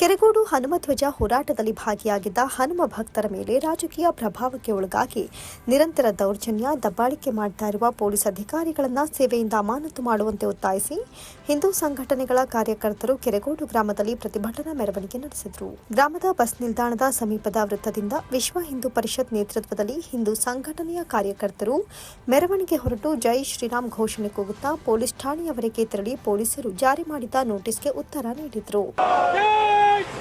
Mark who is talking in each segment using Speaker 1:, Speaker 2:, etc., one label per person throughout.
Speaker 1: ಕೆರೆಗೋಡು ಹನುಮಧ್ವಜ ಹೋರಾಟದಲ್ಲಿ ಭಾಗಿಯಾಗಿದ್ದ ಹನುಮ ಭಕ್ತರ ಮೇಲೆ ರಾಜಕೀಯ ಪ್ರಭಾವಕ್ಕೆ ಒಳಗಾಗಿ ನಿರಂತರ ದೌರ್ಜನ್ಯ, ದಬ್ಬಾಳಿಕೆ ಮಾಡ್ತಾ ಇರುವ ಪೊಲೀಸ್ ಅಧಿಕಾರಿಗಳನ್ನು ಸೇವೆಯಿಂದ ಅಮಾನತು ಮಾಡುವಂತೆ ಒತ್ತಾಯಿಸಿ ಹಿಂದೂ ಸಂಘಟನೆಗಳ ಕಾರ್ಯಕರ್ತರು ಕೆರೆಗೋಡು ಗ್ರಾಮದಲ್ಲಿ ಪ್ರತಿಭಟನಾ ಮೆರವಣಿಗೆ ನಡೆಸಿದರು. ಗ್ರಾಮದ ಬಸ್ ನಿಲ್ದಾಣದ ಸಮೀಪದ ವೃತ್ತದಿಂದ ವಿಶ್ವ ಹಿಂದೂ ಪರಿಷತ್ ನೇತೃತ್ವದಲ್ಲಿ ಹಿಂದೂ ಸಂಘಟನೆಯ ಕಾರ್ಯಕರ್ತರು ಮೆರವಣಿಗೆ ಹೊರಟು ಜೈ ಶ್ರೀರಾಮ್ ಘೋಷಣೆ ಕೂಗುತ್ತಾ ಪೊಲೀಸ್ ಠಾಣೆಯವರೆಗೆ ತೆರಳಿ ಪೊಲೀಸರು ಜಾರಿ ಮಾಡಿದ ನೋಟಿಸ್ಗೆ ಉತ್ತರ ನೀಡಿದರು.
Speaker 2: ಎಸ್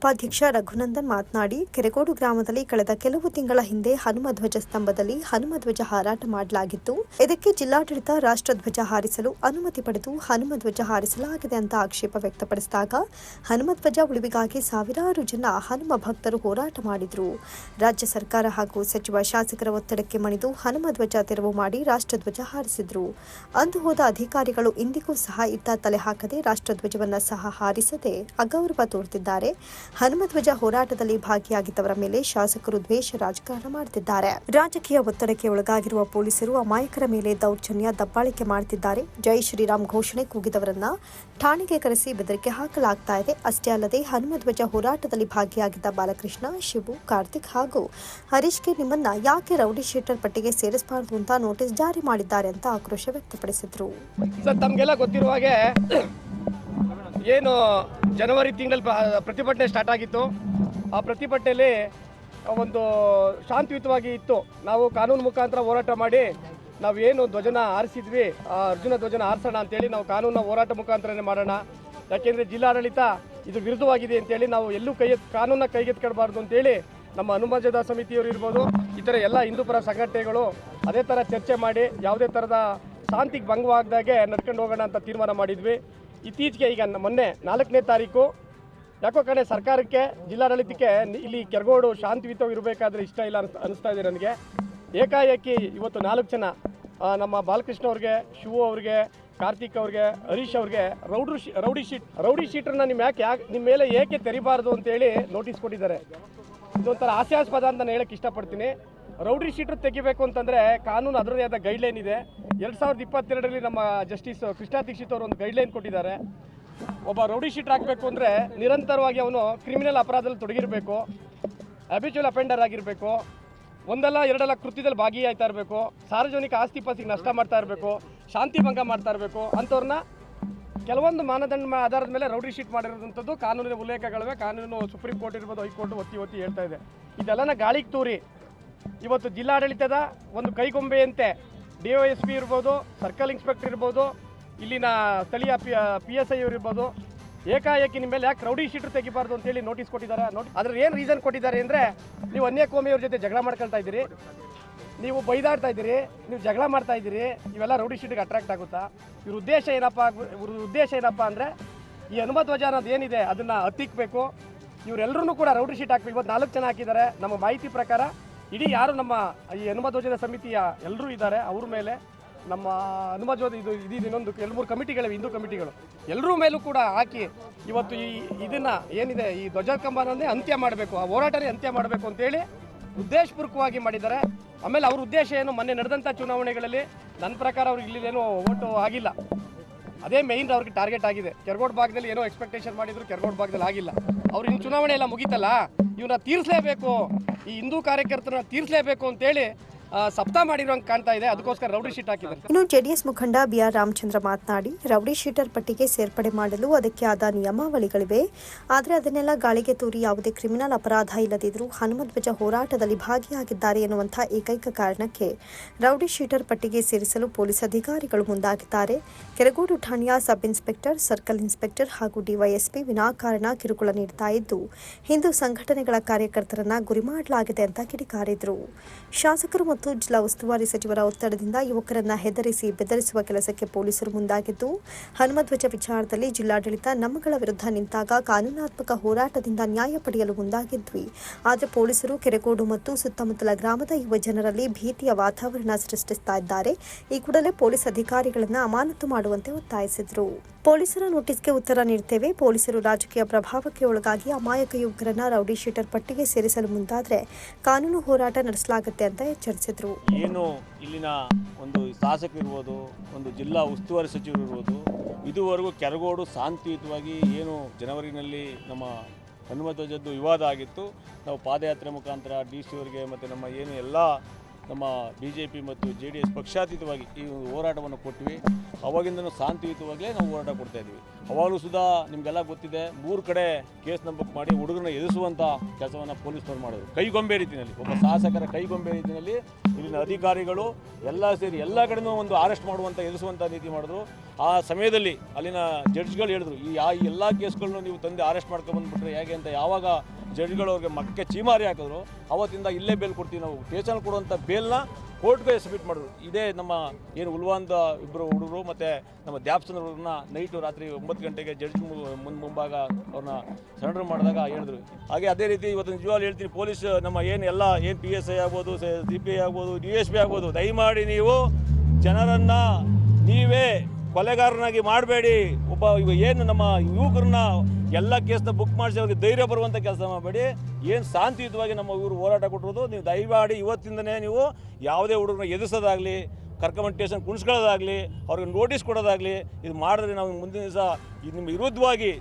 Speaker 1: ಉಪಾಧ್ಯಕ್ಷ ರಘುನಂದನ್ ಮಾತನಾಡಿ ಕೆರೆಗೋಡು ಗ್ರಾಮದಲ್ಲಿ ಕಳೆದ ಕೆಲವು ತಿಂಗಳ ಹಿಂದೆ ಹನುಮಧ್ವಜ ಸ್ತಂಭದಲ್ಲಿ ಹನುಮಧ್ವಜ ಹಾರಾಟ ಮಾಡಲಾಗಿತ್ತು. ಇದಕ್ಕೆ ಜಿಲ್ಲಾಡಳಿತ ರಾಷ್ಟ್ರಧ್ವಜ ಹಾರಿಸಲು ಅನುಮತಿ ಪಡೆದು ಹನುಮಧ್ವಜ ಹಾರಿಸಲಾಗಿದೆ ಅಂತ ಆಕ್ಷೇಪ ವ್ಯಕ್ತಪಡಿಸಿದಾಗ, ಹನುಮಧ್ವಜ ಉಳಿವಿಗಾಗಿ ಸಾವಿರಾರು ಜನ ಹನುಮ ಭಕ್ತರು ಹೋರಾಟ ಮಾಡಿದ್ರು. ರಾಜ್ಯ ಸರ್ಕಾರ ಹಾಗೂ ಸಚಿವ ಶಾಸಕರ ಒತ್ತಡಕ್ಕೆ ಮಣಿದು ಹನುಮಧ್ವಜ ತೆರವು ಮಾಡಿ ರಾಷ್ಟ್ರಧ್ವಜ ಹಾರಿಸಿದ್ರು. ಅಂದು ಹೋದ ಅಧಿಕಾರಿಗಳು ಇಂದಿಗೂ ಸಹ ಇತ್ತ ತಲೆ ಹಾಕದೆ ರಾಷ್ಟ್ರಧ್ವಜವನ್ನು ಸಹ ಹಾರಿಸದೆ ಅಗೌರವ ತೋರುತ್ತಿದ್ದಾರೆ ಹನುಮಧ್ವಜ ಹೋರಾಟದಲ್ಲಿ ಭಾಗಿಯಾಗಿದ್ದವರ ಮೇಲೆ ಶಾಸಕರು ದ್ವೇಷ ರಾಜಕಾರಣ ಮಾಡುತ್ತಿದ್ದಾರೆ ರಾಜಕೀಯ ಒತ್ತಡಕ್ಕೆ ಒಳಗಾಗಿರುವ ಪೊಲೀಸರು ಅಮಾಯಕರ ಮೇಲೆ ದೌರ್ಜನ್ಯ ದಬ್ಬಾಳಿಕೆ ಮಾಡುತ್ತಿದ್ದಾರೆ ಜೈ ಶ್ರೀರಾಮ್ ಘೋಷಣೆ ಕೂಗಿದವರನ್ನ ಠಾಣೆಗೆ ಕರೆಸಿ ಬೆದರಿಕೆ ಹಾಕಲಾಗ್ತಾ ಇದೆ. ಅಷ್ಟೇ ಅಲ್ಲದೆ ಹನುಮಧ್ವಜ ಹೋರಾಟದಲ್ಲಿ ಭಾಗಿಯಾಗಿದ್ದ ಬಾಲಕೃಷ್ಣ, ಶಿವು, ಕಾರ್ತಿಕ್ ಹಾಗೂ ಹರೀಶ್ಗೆ ನಿಮ್ಮನ್ನ ಯಾಕೆ ರೌಡಿ ಶೀಟರ್ ಪಟ್ಟಿಗೆ ಸೇರಿಸಬಾರದು ಅಂತ ನೋಟಿಸ್ ಜಾರಿ ಮಾಡಿದ್ದಾರೆ ಅಂತ ಆಕ್ರೋಶ ವ್ಯಕ್ತಪಡಿಸಿದ್ರು.
Speaker 3: ಏನು ಜನವರಿ ತಿಂಗಳಲ್ಲಿ ಪ್ರತಿಭಟನೆ ಸ್ಟಾರ್ಟ್ ಆಗಿತ್ತು. ಆ ಪ್ರತಿಭಟನೆಯಲ್ಲಿ ಒಂದು ಶಾಂತಿಯುತವಾಗಿ ಇತ್ತು. ನಾವು ಕಾನೂನು ಮುಖಾಂತರ ಹೋರಾಟ ಮಾಡಿ ನಾವು ಏನು ಧ್ವಜನ ಆರಿಸಿದ್ವಿ ಆ ಅರ್ಜುನ ಧ್ವಜನ ಆರಿಸೋಣ ಅಂತೇಳಿ ನಾವು ಕಾನೂನ ಹೋರಾಟ ಮುಖಾಂತರನೇ ಮಾಡೋಣ. ಯಾಕೆಂದರೆ ಜಿಲ್ಲಾಡಳಿತ ಇದು ವಿರುದ್ಧವಾಗಿದೆ ಅಂತೇಳಿ ನಾವು ಎಲ್ಲೂ ಕೈ ಕಾನೂನ ಕೈಗೆತ್ಕೊಳ್ಬಾರ್ದು ಅಂತೇಳಿ ನಮ್ಮ ಹನುಮಜದ ಸಮಿತಿಯವರು ಇರ್ಬೋದು ಇತರ ಎಲ್ಲ ಹಿಂದೂಪರ ಸಂಘಟನೆಗಳು ಅದೇ ಥರ ಚರ್ಚೆ ಮಾಡಿ ಯಾವುದೇ ಥರದ ಶಾಂತಿಗೆ ಭಂಗವಾಗ್ದಾಗೆ ನಡ್ಕೊಂಡು ಹೋಗೋಣ ಅಂತ ತೀರ್ಮಾನ ಮಾಡಿದ್ವಿ. ಇತ್ತೀಚೆಗೆ ಈಗ ಮೊನ್ನೆ ನಾಲ್ಕನೇ ತಾರೀಕು, ಯಾಕೋ ಕಡೆ ಸರ್ಕಾರಕ್ಕೆ, ಜಿಲ್ಲಾಡಳಿತಕ್ಕೆ ಇಲ್ಲಿ ಕೆರಗೋಡು ಶಾಂತಿಯುತವಾಗಿ ಇರಬೇಕಾದ್ರೆ ಇಷ್ಟ ಇಲ್ಲ ಅನ್ಸ್ ಅನಿಸ್ತಾ ಇದೆ ನನಗೆ. ಏಕಾಏಕಿ ಇವತ್ತು ನಾಲ್ಕು ಜನ ನಮ್ಮ ಬಾಲಕೃಷ್ಣ ಅವ್ರಿಗೆ, ಶಿವ ಅವ್ರಿಗೆ, ಕಾರ್ತಿಕ್ ಅವ್ರಿಗೆ, ಹರೀಶ್ ಅವ್ರಿಗೆ ರೌಡ್ರು ರೌಡಿ ಶೀಟ್, ರೌಡಿ ಶೀಟ್ರನ್ನ ನಿಮ್ಮ ಯಾಕೆ ಯಾಕೆ ನಿಮ್ಮ ಮೇಲೆ ಏಕೆ ತೆರಿಬಾರ್ದು ಅಂತೇಳಿ ನೋಟಿಸ್ ಕೊಟ್ಟಿದ್ದಾರೆ. ಇದೊಂಥರ ಹಾಸ್ಯಾಸ್ಪದ ಅಂತ ನಾನು ಹೇಳಕ್ಕೆ ಇಷ್ಟಪಡ್ತೀನಿ. ರೌಡಿ ಶೀಟ್ರು ತೆಗಿಬೇಕು ಅಂತಂದರೆ ಕಾನೂನು ಅದರದೇ ಆದ ಗೈಡ್ಲೈನ್ ಇದೆ. ಎರಡು ಸಾವಿರದ ಇಪ್ಪತ್ತೆರಡರಲ್ಲಿ ನಮ್ಮ ಜಸ್ಟಿಸ್ ಕೃಷ್ಣಾ ದೀಕ್ಷಿತ್ ಅವರು ಒಂದು ಗೈಡ್ಲೈನ್ ಕೊಟ್ಟಿದ್ದಾರೆ. ಒಬ್ಬ ರೌಡಿ ಶೀಟ್ ಹಾಕಬೇಕು ಅಂದರೆ ನಿರಂತರವಾಗಿ ಅವನು ಕ್ರಿಮಿನಲ್ ಅಪರಾಧದಲ್ಲಿ ತೊಡಗಿರಬೇಕು ಅಬಿಚುವಲ್ ಅಫೆಂಡರ್ ಆಗಿರಬೇಕು, ಒಂದಲ್ಲ ಎರಡಲ್ಲ ಕೃತ್ಯದಲ್ಲಿ ಭಾಗಿಯಾಯ್ತಾ ಇರಬೇಕು, ಸಾರ್ವಜನಿಕ ಆಸ್ತಿ ಪಾಸ್ತಿಗೆ ನಷ್ಟ ಮಾಡ್ತಾ ಇರಬೇಕು, ಶಾಂತಿ ಭಂಗ ಮಾಡ್ತಾ ಇರಬೇಕು ಅಂಥವ್ರನ್ನ ಕೆಲವೊಂದು ಮಾನದಂಡ ಆಧಾರದ ಮೇಲೆ ರೌಡಿ ಶೀಟ್ ಮಾಡಿರೋದಂಥದ್ದು ಕಾನೂನಿನ ಉಲ್ಲೇಖಗಳಿವೆ. ಕಾನೂನು ಸುಪ್ರೀಂ ಕೋರ್ಟ್ ಇರ್ಬೋದು, ಹೈಕೋರ್ಟ್ ಒತ್ತಿ ಒತ್ತಿ ಹೇಳ್ತಾ ಇದೆ. ಇದೆಲ್ಲನ ಗಾಳಿಗೆ ತೂರಿ. ಇವತ್ತು ಜಿಲ್ಲಾಡಳಿತದ ಒಂದು ಕೈಗೊಂಬೆಯಂತೆ ಡಿ ಒ ಎಸ್ ಪಿ ಇರ್ಬೋದು, ಸರ್ಕಲ್ ಇನ್ಸ್ಪೆಕ್ಟರ್ ಇರ್ಬೋದು, ಇಲ್ಲಿನ ಸ್ಥಳೀಯ ಪಿ ಪಿ ಎಸ್ ಐ ಇರ್ಬೋದು, ಏಕಾಏಕಿ ನಿಮ್ಮ ಮೇಲೆ ಯಾಕೆ ರೌಡಿ ಶೀಟ್ರ್ ತೆಗಿಬಾರ್ದು ಅಂತೇಳಿ ನೋಟಿಸ್ ಕೊಟ್ಟಿದ್ದಾರೆ. ನೋಡಿ ಅದ್ರ ಏನು ರೀಸನ್ ಕೊಟ್ಟಿದ್ದಾರೆ ಅಂದರೆ ನೀವು ಅನ್ಯ ಕೋಮಿಯವ್ರ ಜೊತೆ ಜಗಳ ಮಾಡ್ಕೊಳ್ತಾ ಇದ್ದೀರಿ, ನೀವು ಬೈದಾಡ್ತಾ ಇದ್ದೀರಿ, ನೀವು ಜಗಳ ಮಾಡ್ತಾ ಇದ್ದೀರಿ, ಇವೆಲ್ಲ ರೌಡಿ ಶೀಟ್ಗೆ ಅಟ್ರಾಕ್ಟ್ ಆಗುತ್ತಾ? ಇವ್ರ ಉದ್ದೇಶ ಏನಪ್ಪ ಇವ್ರ ಉದ್ದೇಶ ಏನಪ್ಪ ಅಂದರೆ ಈ ಹನುಮಧ್ವಜ ಅನ್ನೋದು ಏನಿದೆ ಅದನ್ನು ಹತ್ತಿಕ್ಬೇಕು ಇವರೆಲ್ಲರೂ ಕೂಡ ರೌಡಿ ಶೀಟ್ ಹಾಕ್ಬೇಕು. ಇವತ್ತು ನಾಲ್ಕು ಜನ ಹಾಕಿದ್ದಾರೆ. ನಮ್ಮ ಮಾಹಿತಿ ಪ್ರಕಾರ ಇಡೀ ಯಾರು ನಮ್ಮ ಈ ಹನುಮಧ್ವಜದ ಸಮಿತಿಯ ಎಲ್ಲರೂ ಇದ್ದಾರೆ, ಅವ್ರ ಮೇಲೆ ನಮ್ಮ ಹನುಮಧ್ವಜ ಇದು ಇದು ಇನ್ನೊಂದು ಎರಡು ಮೂರು ಕಮಿಟಿಗಳಿವೆ, ಹಿಂದೂ ಕಮಿಟಿಗಳು. ಎಲ್ಲರೂ ಮೇಲೂ ಕೂಡ ಹಾಕಿ ಇವತ್ತು ಈ ಇದನ್ನು ಏನಿದೆ, ಈ ಧ್ವಜ ಕಂಬನನ್ನೇ ಅಂತ್ಯ ಮಾಡಬೇಕು, ಆ ಹೋರಾಟನೇ ಅಂತ್ಯ ಮಾಡಬೇಕು ಅಂತೇಳಿ ಉದ್ದೇಶಪೂರ್ವಕವಾಗಿ ಮಾಡಿದ್ದಾರೆ. ಆಮೇಲೆ ಅವ್ರ ಉದ್ದೇಶ ಏನು? ಮೊನ್ನೆ ನಡೆದಂಥ ಚುನಾವಣೆಗಳಲ್ಲಿ ನನ್ನ ಪ್ರಕಾರ ಅವ್ರಿಗೆ ಇಲ್ಲಿ ಏನೂ ಓಟು ಆಗಿಲ್ಲ. ಅದೇ ಮೇಯ್ನ್ ಅವ್ರಿಗೆ ಟಾರ್ಗೆಟ್ ಆಗಿದೆ. ಕೆರಗೋಡ್ ಭಾಗದಲ್ಲಿ ಏನೋ ಎಕ್ಸ್ಪೆಕ್ಟೇಷನ್ ಮಾಡಿದ್ರು, ಕೆರಗೋಡ್ ಭಾಗದಲ್ಲಿ ಆಗಿಲ್ಲ. ಅವ್ರು ಇನ್ನು ಚುನಾವಣೆ ಎಲ್ಲ ಮುಗೀತಲ್ಲ? ಇವನ್ನ ತೀರಿಸಲೇಬೇಕು. ಈ ಹಿಂದೂ ಕಾರ್ಯಕರ್ತರನ್ನ ತೀರಿಸಲೇಬೇಕು ಅಂತೇಳಿ ಸಪ್ತಾ ಮಾಡಿರೋಂಗೆ ಕಾಣ್ತಾ ಇದೆ. ಅದಕ್ಕೋಸ್ಕರ ರೌಡಿ ಶೀಟ್ ಹಾಕಿದ್ದಾರೆ.
Speaker 4: ಇನ್ನು ಜೆಡಿಎಸ್ ಮುಖಂಡ ಬಿಆರ್ ರಾಮಚಂದ್ರ ಮಾತನಾಡಿ, ರೌಡಿ ಶೀಟರ್ ಪಟ್ಟಿಗೆ ಸೇರ್ಪಡೆ ಮಾಡಲು ಅದಕ್ಕೆ ಆದ ನಿಯಮಾವಳಿಗಳಿವೆ. ಆದರೆ ಅದನ್ನೆಲ್ಲ ಗಾಳಿಗೆ ತೂರಿ ಯಾವುದೇ ಕ್ರಿಮಿನಲ್ ಅಪರಾಧ ಇಲ್ಲದಿದ್ದರೂ ಹನುಮಧ್ವಜ ಹೋರಾಟದಲ್ಲಿ ಭಾಗಿಯಾಗಿದ್ದಾರೆ ಎನ್ನುವಂಥ ಏಕೈಕ ಕಾರಣಕ್ಕೆ ರೌಡಿ ಶೀಟರ್ ಪಟ್ಟಿಗೆ ಸೇರಿಸಲು ಪೊಲೀಸ್ ಅಧಿಕಾರಿಗಳು ಮುಂದಾಗಿದ್ದಾರೆ. ಕೆರಗೋಡು ಠಾಣೆಯ ಸಬ್ ಇನ್ಸ್ಪೆಕ್ಟರ್, ಸರ್ಕಲ್ ಇನ್ಸ್ಪೆಕ್ಟರ್ ಹಾಗೂ ಡಿವೈಎಸ್ಪಿ ವಿನಾಕಾರಣ ಕಿರುಕುಳ ನೀಡ್ತಾ ಇದ್ದು, ಹಿಂದೂ ಸಂಘಟನೆಗಳ ಕಾರ್ಯಕರ್ತರನ್ನ ಗುರಿ ಮಾಡಲಾಗಿದೆ ಅಂತ ಕಿಡಿಕಾರಿದ್ರು. ಶಾಸಕರು ಜಿಲ್ಲಾ ಉಸ್ತುವಾರಿ ಸಚಿವರ ಒತ್ತಡದಿಂದ ಯುವಕರನ್ನ ಹೆದರಿಸಿ ಬೆದರಿಸುವ ಕೆಲಸಕ್ಕೆ ಪೊಲೀಸರು ಮುಂದಾಗಿದ್ದು, ಹನುಮಧ್ವಜ ವಿಚಾರದಲ್ಲಿ ಜಿಲ್ಲಾಡಳಿತ ನಮ್ಮಗಳ ವಿರುದ್ಧ ನಿಂತಾಗ ಕಾನೂನಾತ್ಮಕ ಹೋರಾಟದಿಂದ ನ್ಯಾಯ ಪಡೆಯಲು ಮುಂದಾಗಿದ್ವಿ. ಆದರೆ ಪೊಲೀಸರು ಕೆರೆಗೋಡು ಮತ್ತು ಸುತ್ತಮುತ್ತಲ ಗ್ರಾಮದ ಯುವ ಜನರಲ್ಲಿ ಭೀತಿಯ ವಾತಾವರಣ ಸೃಷ್ಟಿಸ್ತಾ ಇದ್ದಾರೆ. ಈ ಕೂಡಲೇ ಪೊಲೀಸ್ ಅಧಿಕಾರಿಗಳನ್ನ ಅಮಾನತು ಮಾಡುವಂತೆ ಒತ್ತಾಯಿಸಿದರು. ಪೊಲೀಸರ ನೋಟಿಸ್ಗೆ ಉತ್ತರ ನೀಡುತ್ತೇವೆ ಪೊಲೀಸರು ರಾಜಕೀಯ ಪ್ರಭಾವಕ್ಕೆ ಒಳಗಾಗಿ ಅಮಾಯಕ ಯುವಕರನ್ನ ರೌಡಿ ಶೀಟರ್ ಪಟ್ಟಿಗೆ ಸೇರಿಸಲು ಮುಂದಾದರೆ ಕಾನೂನು ಹೋರಾಟ ನಡೆಸಲಾಗುತ್ತೆ ಅಂತ ಎಚ್ಚರಿಸಿದರು.
Speaker 2: ಏನು ಇಲ್ಲಿನ ಒಂದು ಶಾಸಕರಿರ್ಬೋದು, ಒಂದು ಜಿಲ್ಲಾ ಉಸ್ತುವಾರಿ ಸಚಿವರು ಇರ್ಬೋದು ಇದುವರೆಗೂ ಕೆರಗೋಡು ಶಾಂತಿಯುತವಾಗಿ ಏನು ಜನವರಿನಲ್ಲಿ ನಮ್ಮ ಹನುಮಧ್ವಜದ್ದು ವಿವಾದ ಆಗಿತ್ತು. ನಾವು ಪಾದಯಾತ್ರೆ ಮುಖಾಂತರ ಡಿ ಸಿ ಅವರಿಗೆ ಮತ್ತು ನಮ್ಮ ಏನು ಎಲ್ಲ ನಮ್ಮ ಬಿ ಜೆ ಪಿ ಮತ್ತು ಜೆ ಡಿ ಎಸ್ ಪಕ್ಷಾತೀತವಾಗಿ ಈ ಒಂದು ಹೋರಾಟವನ್ನು ಕೊಟ್ವಿ ಅವಾಗಿಂದನೂ ಶಾಂತಿಯುತವಾಗಲೇ ನಾವು ಹೋರಾಟ ಕೊಡ್ತಾ ಇದ್ವಿ ಅವಾಗಲೂ ಸುಧಾ ನಿಮಗೆಲ್ಲ ಗೊತ್ತಿದೆ, ಮೂರು ಕಡೆ ಕೇಸ್ ನಂಬಕ್ ಮಾಡಿ ಹುಡುಗರನ್ನ ಎದುರಿಸುವಂಥ ಕೆಲಸವನ್ನು ಪೊಲೀಸ್ನವ್ರು ಮಾಡಿದ್ರು. ಕೈಗೊಂಬೆ ರೀತಿಯಲ್ಲಿ, ಒಬ್ಬ ಶಾಸಕರ ಕೈಗೊಂಬೆ ರೀತಿಯಲ್ಲಿ ಇಲ್ಲಿನ ಅಧಿಕಾರಿಗಳು ಎಲ್ಲ ಸೇರಿ ಎಲ್ಲ ಕಡೆನೂ ಒಂದು ಅರೆಸ್ಟ್ ಮಾಡುವಂಥ ಎದುರಿಸುವಂಥ ರೀತಿ ಮಾಡಿದ್ರು. ಆ ಸಮಯದಲ್ಲಿ ಅಲ್ಲಿನ ಜಡ್ಜ್ಗಳು ಹೇಳಿದ್ರು, ಈ ಆ ಎಲ್ಲ ಕೇಸ್ಗಳನ್ನು ನೀವು ತಂದು ಅರೆಸ್ಟ್ ಮಾಡ್ಕೊಂಡು ಬಂದ್ಬಿಟ್ರೆ ಹೇಗೆ ಅಂತ ಯಾವಾಗ ಜಡ್ಜ್ಗಳು ಅವ್ರಿಗೆ ಮಕ್ಕೆ ಚೀಮಾರಿ ಹಾಕಿದ್ರು. ಅವತ್ತಿಂದ ಇಲ್ಲೇ ಬೇಲ್ ಕೊಡ್ತೀವಿ ನಾವು. ಸ್ಟೇಷನ್ ಕೊಡುವಂಥ ಬೇಲ್ನ ಕೋರ್ಟ್ಗೆ ಸಬ್ಮಿಟ್ ಮಾಡಿದ್ರು. ಇದೇ ನಮ್ಮ ಏನು ಉಲ್ವಾಂದ ಇಬ್ಬರು ಹುಡುಗರು ಮತ್ತು ನಮ್ಮ ದ್ಯಾಪ್ಸನ್ ಅವ್ರನ್ನ ನೈಟು ರಾತ್ರಿ ಒಂಬತ್ತು ಗಂಟೆಗೆ ಜಡ್ಜ್ ಮುಂದೆ ಮುಂಭಾಗ ಅವ್ರನ್ನ ಸರೆಂಡರ್ ಮಾಡಿದಾಗ ಹೇಳಿದ್ರು. ಹಾಗೆ ಅದೇ ರೀತಿ ಇವತ್ತು ನಿಜವಾಗ್ಲೂ ಹೇಳ್ತೀನಿ, ಪೊಲೀಸ್ ನಮ್ಮ ಏನು ಎಲ್ಲ, ಏನು ಪಿ ಎಸ್ ಐ ಆಗ್ಬೋದು, ಸಿ ಪಿ ಐ ಆಗ್ಬೋದು ಡಿ ಎಸ್ ಪಿ ಆಗ್ಬೋದು, ದಯಮಾಡಿ ನೀವು ಜನರನ್ನು ನೀವೇ ಕೊಲೆಗಾರನಾಗಿ ಮಾಡಬೇಡಿ. ಒಬ್ಬ ಏನು ನಮ್ಮ ಯುವಕರನ್ನ ಎಲ್ಲ ಕೇಸ್ನ ಬುಕ್ ಮಾಡಿಸಿ ಅವ್ರಿಗೆ ಧೈರ್ಯ ಬರುವಂಥ ಕೆಲಸ ಮಾಡಬೇಡಿ. ಏನು ಶಾಂತಿಯುತವಾಗಿ ನಮ್ಮ ಇವರು ಹೋರಾಟ ಕೊಟ್ಟಿರೋದು, ನೀವು ದಯಮಾಡಿ ಇವತ್ತಿಂದನೇ ನೀವು ಯಾವುದೇ ಹುಡುಗರನ್ನ ಎದುರಿಸೋದಾಗಲಿ ಕರ್ಕಮಂಡ್ ಸ್ಟೇಷನ್ ಕುಣಿಸ್ಕೊಳ್ಳೋದಾಗಲಿ, ಅವ್ರಿಗೆ ನೋಟಿಸ್ ಕೊಡೋದಾಗಲಿ, ಇದು ಮಾಡಿದ್ರೆ ನಾವು ಮುಂದಿನ ದಿವಸ ಇದು ನಿಮ್ಮ ವಿರುದ್ಧವಾಗಿ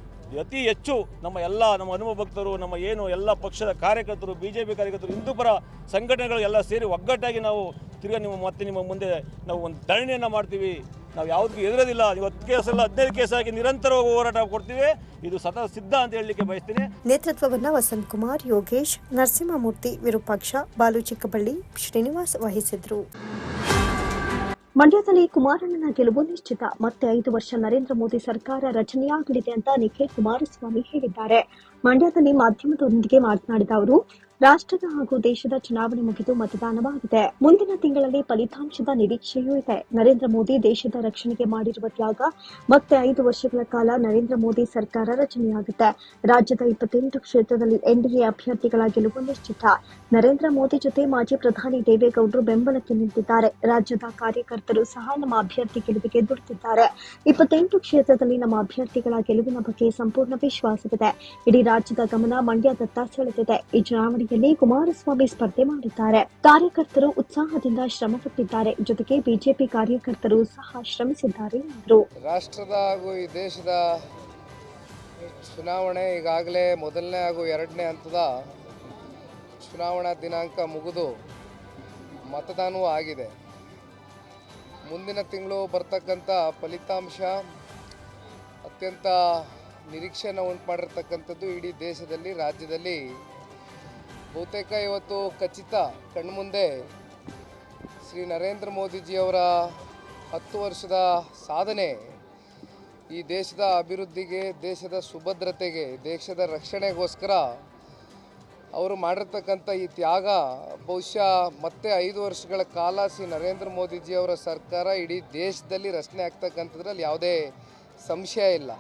Speaker 2: ಅತಿ ಹೆಚ್ಚು ನಮ್ಮ ಎಲ್ಲ ನಮ್ಮ ಹನುಮ ಭಕ್ತರು, ನಮ್ಮ ಏನು ಎಲ್ಲ ಪಕ್ಷದ ಕಾರ್ಯಕರ್ತರು ಬಿ ಜೆ ಪಿ ಕಾರ್ಯಕರ್ತರು, ಹಿಂದೂ ಪರ ಸಂಘಟನೆಗಳು ಎಲ್ಲ ಸೇರಿ ಒಗ್ಗಟ್ಟಾಗಿ ನಾವು ತಿರ್ಗಾ ನಿಮ್ಮ ಮತ್ತೆ ನಿಮ್ಮ ಮುಂದೆ ನಾವು ಒಂದು ಧರಣಿಯನ್ನು ಮಾಡ್ತೀವಿ. ನಾವು ಯಾವುದಕ್ಕೂ ಎದುರೋದಿಲ್ಲ ಇವತ್ತು ಕೇಸಲ್ಲ ಹದಿನೈದು ಕೇಸಾಗಿ ನಿರಂತರವಾಗಿ ಹೋರಾಟ ಕೊಡ್ತೀವಿ. ಇದು ಸತತ ಸಿದ್ಧ ಅಂತ ಹೇಳಲಿಕ್ಕೆ ಬಯಸ್ತೀನಿ.
Speaker 4: ನೇತೃತ್ವವನ್ನು ವಸಂತ್ ಕುಮಾರ್, ಯೋಗೇಶ್, ನರಸಿಂಹಮೂರ್ತಿ, ವಿರೂಪಾಕ್ಷ, ಬಾಲು ಚಿಕ್ಕಬಳ್ಳಿ, ಶ್ರೀನಿವಾಸ್ ವಹಿಸಿದ್ರು. ಮಂಡ್ಯದಲ್ಲಿ ಕುಮಾರಣ್ಣನ ಗೆಲುವು ನಿಶ್ಚಿತ. ಮತ್ತೆ ಐದು ವರ್ಷ ನರೇಂದ್ರ ಮೋದಿ ಸರ್ಕಾರ ರಚನೆಯಾಗಲಿದೆ ಅಂತ ನಿಖಿಲ್ ಕುಮಾರಸ್ವಾಮಿ ಹೇಳಿದ್ದಾರೆ. ಮಂಡ್ಯದಲ್ಲಿ ಮಾಧ್ಯಮದೊಂದಿಗೆ ಮಾತನಾಡಿದ ಅವರು ರಾಷ್ಟ್ರದ ಹಾಗೂ ದೇಶದ ಚುನಾವಣೆ ಮುಗಿದು ಮತದಾನವಾಗಿದೆ. ಮುಂದಿನ ತಿಂಗಳಲ್ಲಿ ಫಲಿತಾಂಶದ ನಿರೀಕ್ಷೆಯೂ ಇದೆ. ನರೇಂದ್ರ ಮೋದಿ ದೇಶದ ರಕ್ಷಣೆಗೆ ಮಾಡಿರುವ ತ್ಯಾಗ ಮತ್ತೆ ಐದು ವರ್ಷಗಳ ಕಾಲ ನರೇಂದ್ರ ಮೋದಿ ಸರ್ಕಾರ ರಚನೆಯಾಗುತ್ತೆ ರಾಜ್ಯದ ಇಪ್ಪತ್ತೆಂಟು ಕ್ಷೇತ್ರದಲ್ಲಿ ಎನ್ಡಿಎ ಅಭ್ಯರ್ಥಿಗಳ ಗೆಲುವು ನಿಶ್ಚಿತ. ನರೇಂದ್ರ ಮೋದಿ ಜೊತೆ ಮಾಜಿ ಪ್ರಧಾನಿ ದೇವೇಗೌಡರು ಬೆಂಬಲಕ್ಕೆ ನಿಂತಿದ್ದಾರೆ. ರಾಜ್ಯದ ಕಾರ್ಯಕರ್ತರು ಸಹ ನಮ್ಮ ಅಭ್ಯರ್ಥಿ ಗೆಲುವಿಗೆ ದುಡಿದಿದ್ದಾರೆ. ಇಪ್ಪತ್ತೆಂಟು ಕ್ಷೇತ್ರದಲ್ಲಿ ನಮ್ಮ ಅಭ್ಯರ್ಥಿಗಳ ಗೆಲುವಿನ ಬಗ್ಗೆ ಸಂಪೂರ್ಣ ವಿಶ್ವಾಸವಿದೆ. ಇಡೀ ರಾಜ್ಯದ ಗಮನ ಮಂಡ್ಯದತ್ತ ಸೆಳೆದಿದೆ ಈ ಚುನಾವಣೆಯಲ್ಲಿ ಕುಮಾರಸ್ವಾಮಿ ಸ್ಪರ್ಧೆ ಮಾಡಿದ್ದಾರೆ. ಕಾರ್ಯಕರ್ತರು ಉತ್ಸಾಹದಿಂದ ಶ್ರಮಪಟ್ಟಿದ್ದಾರೆ. ಜೊತೆಗೆ ಬಿಜೆಪಿ ಕಾರ್ಯಕರ್ತರು ಸಹ ಶ್ರಮಿಸಿದ್ದಾರೆ ಎಂದರು.
Speaker 5: ರಾಷ್ಟ್ರದ ಹಾಗೂ ಈ ದೇಶದ ಚುನಾವಣೆ ಈಗಾಗಲೇ ಮೊದಲನೇ ಹಾಗೂ ಎರಡನೇ ಹಂತದ ಚುನಾವಣಾ ದಿನಾಂಕ ಮುಗಿದು ಮತದಾನವೂ ಆಗಿದೆ. ಮುಂದಿನ ತಿಂಗಳು ಬರ್ತಕ್ಕಂಥ ಫಲಿತಾಂಶ ಅತ್ಯಂತ ನಿರೀಕ್ಷೆಯನ್ನು ಉಂಟು ಮಾಡಿರ್ತಕ್ಕಂಥದ್ದು ಇಡೀ ದೇಶದಲ್ಲಿ, ರಾಜ್ಯದಲ್ಲಿ ಬಹುತೇಕ ಇವತ್ತು ಖಚಿತ ಕಣ್ಮುಂದೆ ಶ್ರೀ ನರೇಂದ್ರ ಮೋದಿಜಿಯವರ ಹತ್ತು ವರ್ಷದ ಸಾಧನೆ ಈ ದೇಶದ ಅಭಿವೃದ್ಧಿಗೆ, ದೇಶದ ಸುಭದ್ರತೆಗೆ, ದೇಶದ ರಕ್ಷಣೆಗೋಸ್ಕರ ಅವರು ಮಾಡಿರ್ತಕ್ಕಂಥ ಈ ತ್ಯಾಗ ಬಹುಶಃ ಮತ್ತೆ ಐದು ವರ್ಷಗಳ ಕಾಲ ಶ್ರೀ ನರೇಂದ್ರ ಮೋದಿಜಿಯವರ ಸರ್ಕಾರ ಇಡೀ ದೇಶದಲ್ಲಿ ರಚನೆ ಆಗ್ತಕ್ಕಂಥದ್ರಲ್ಲಿ ಯಾವುದೇ ಸಂಶಯ ಇಲ್ಲ.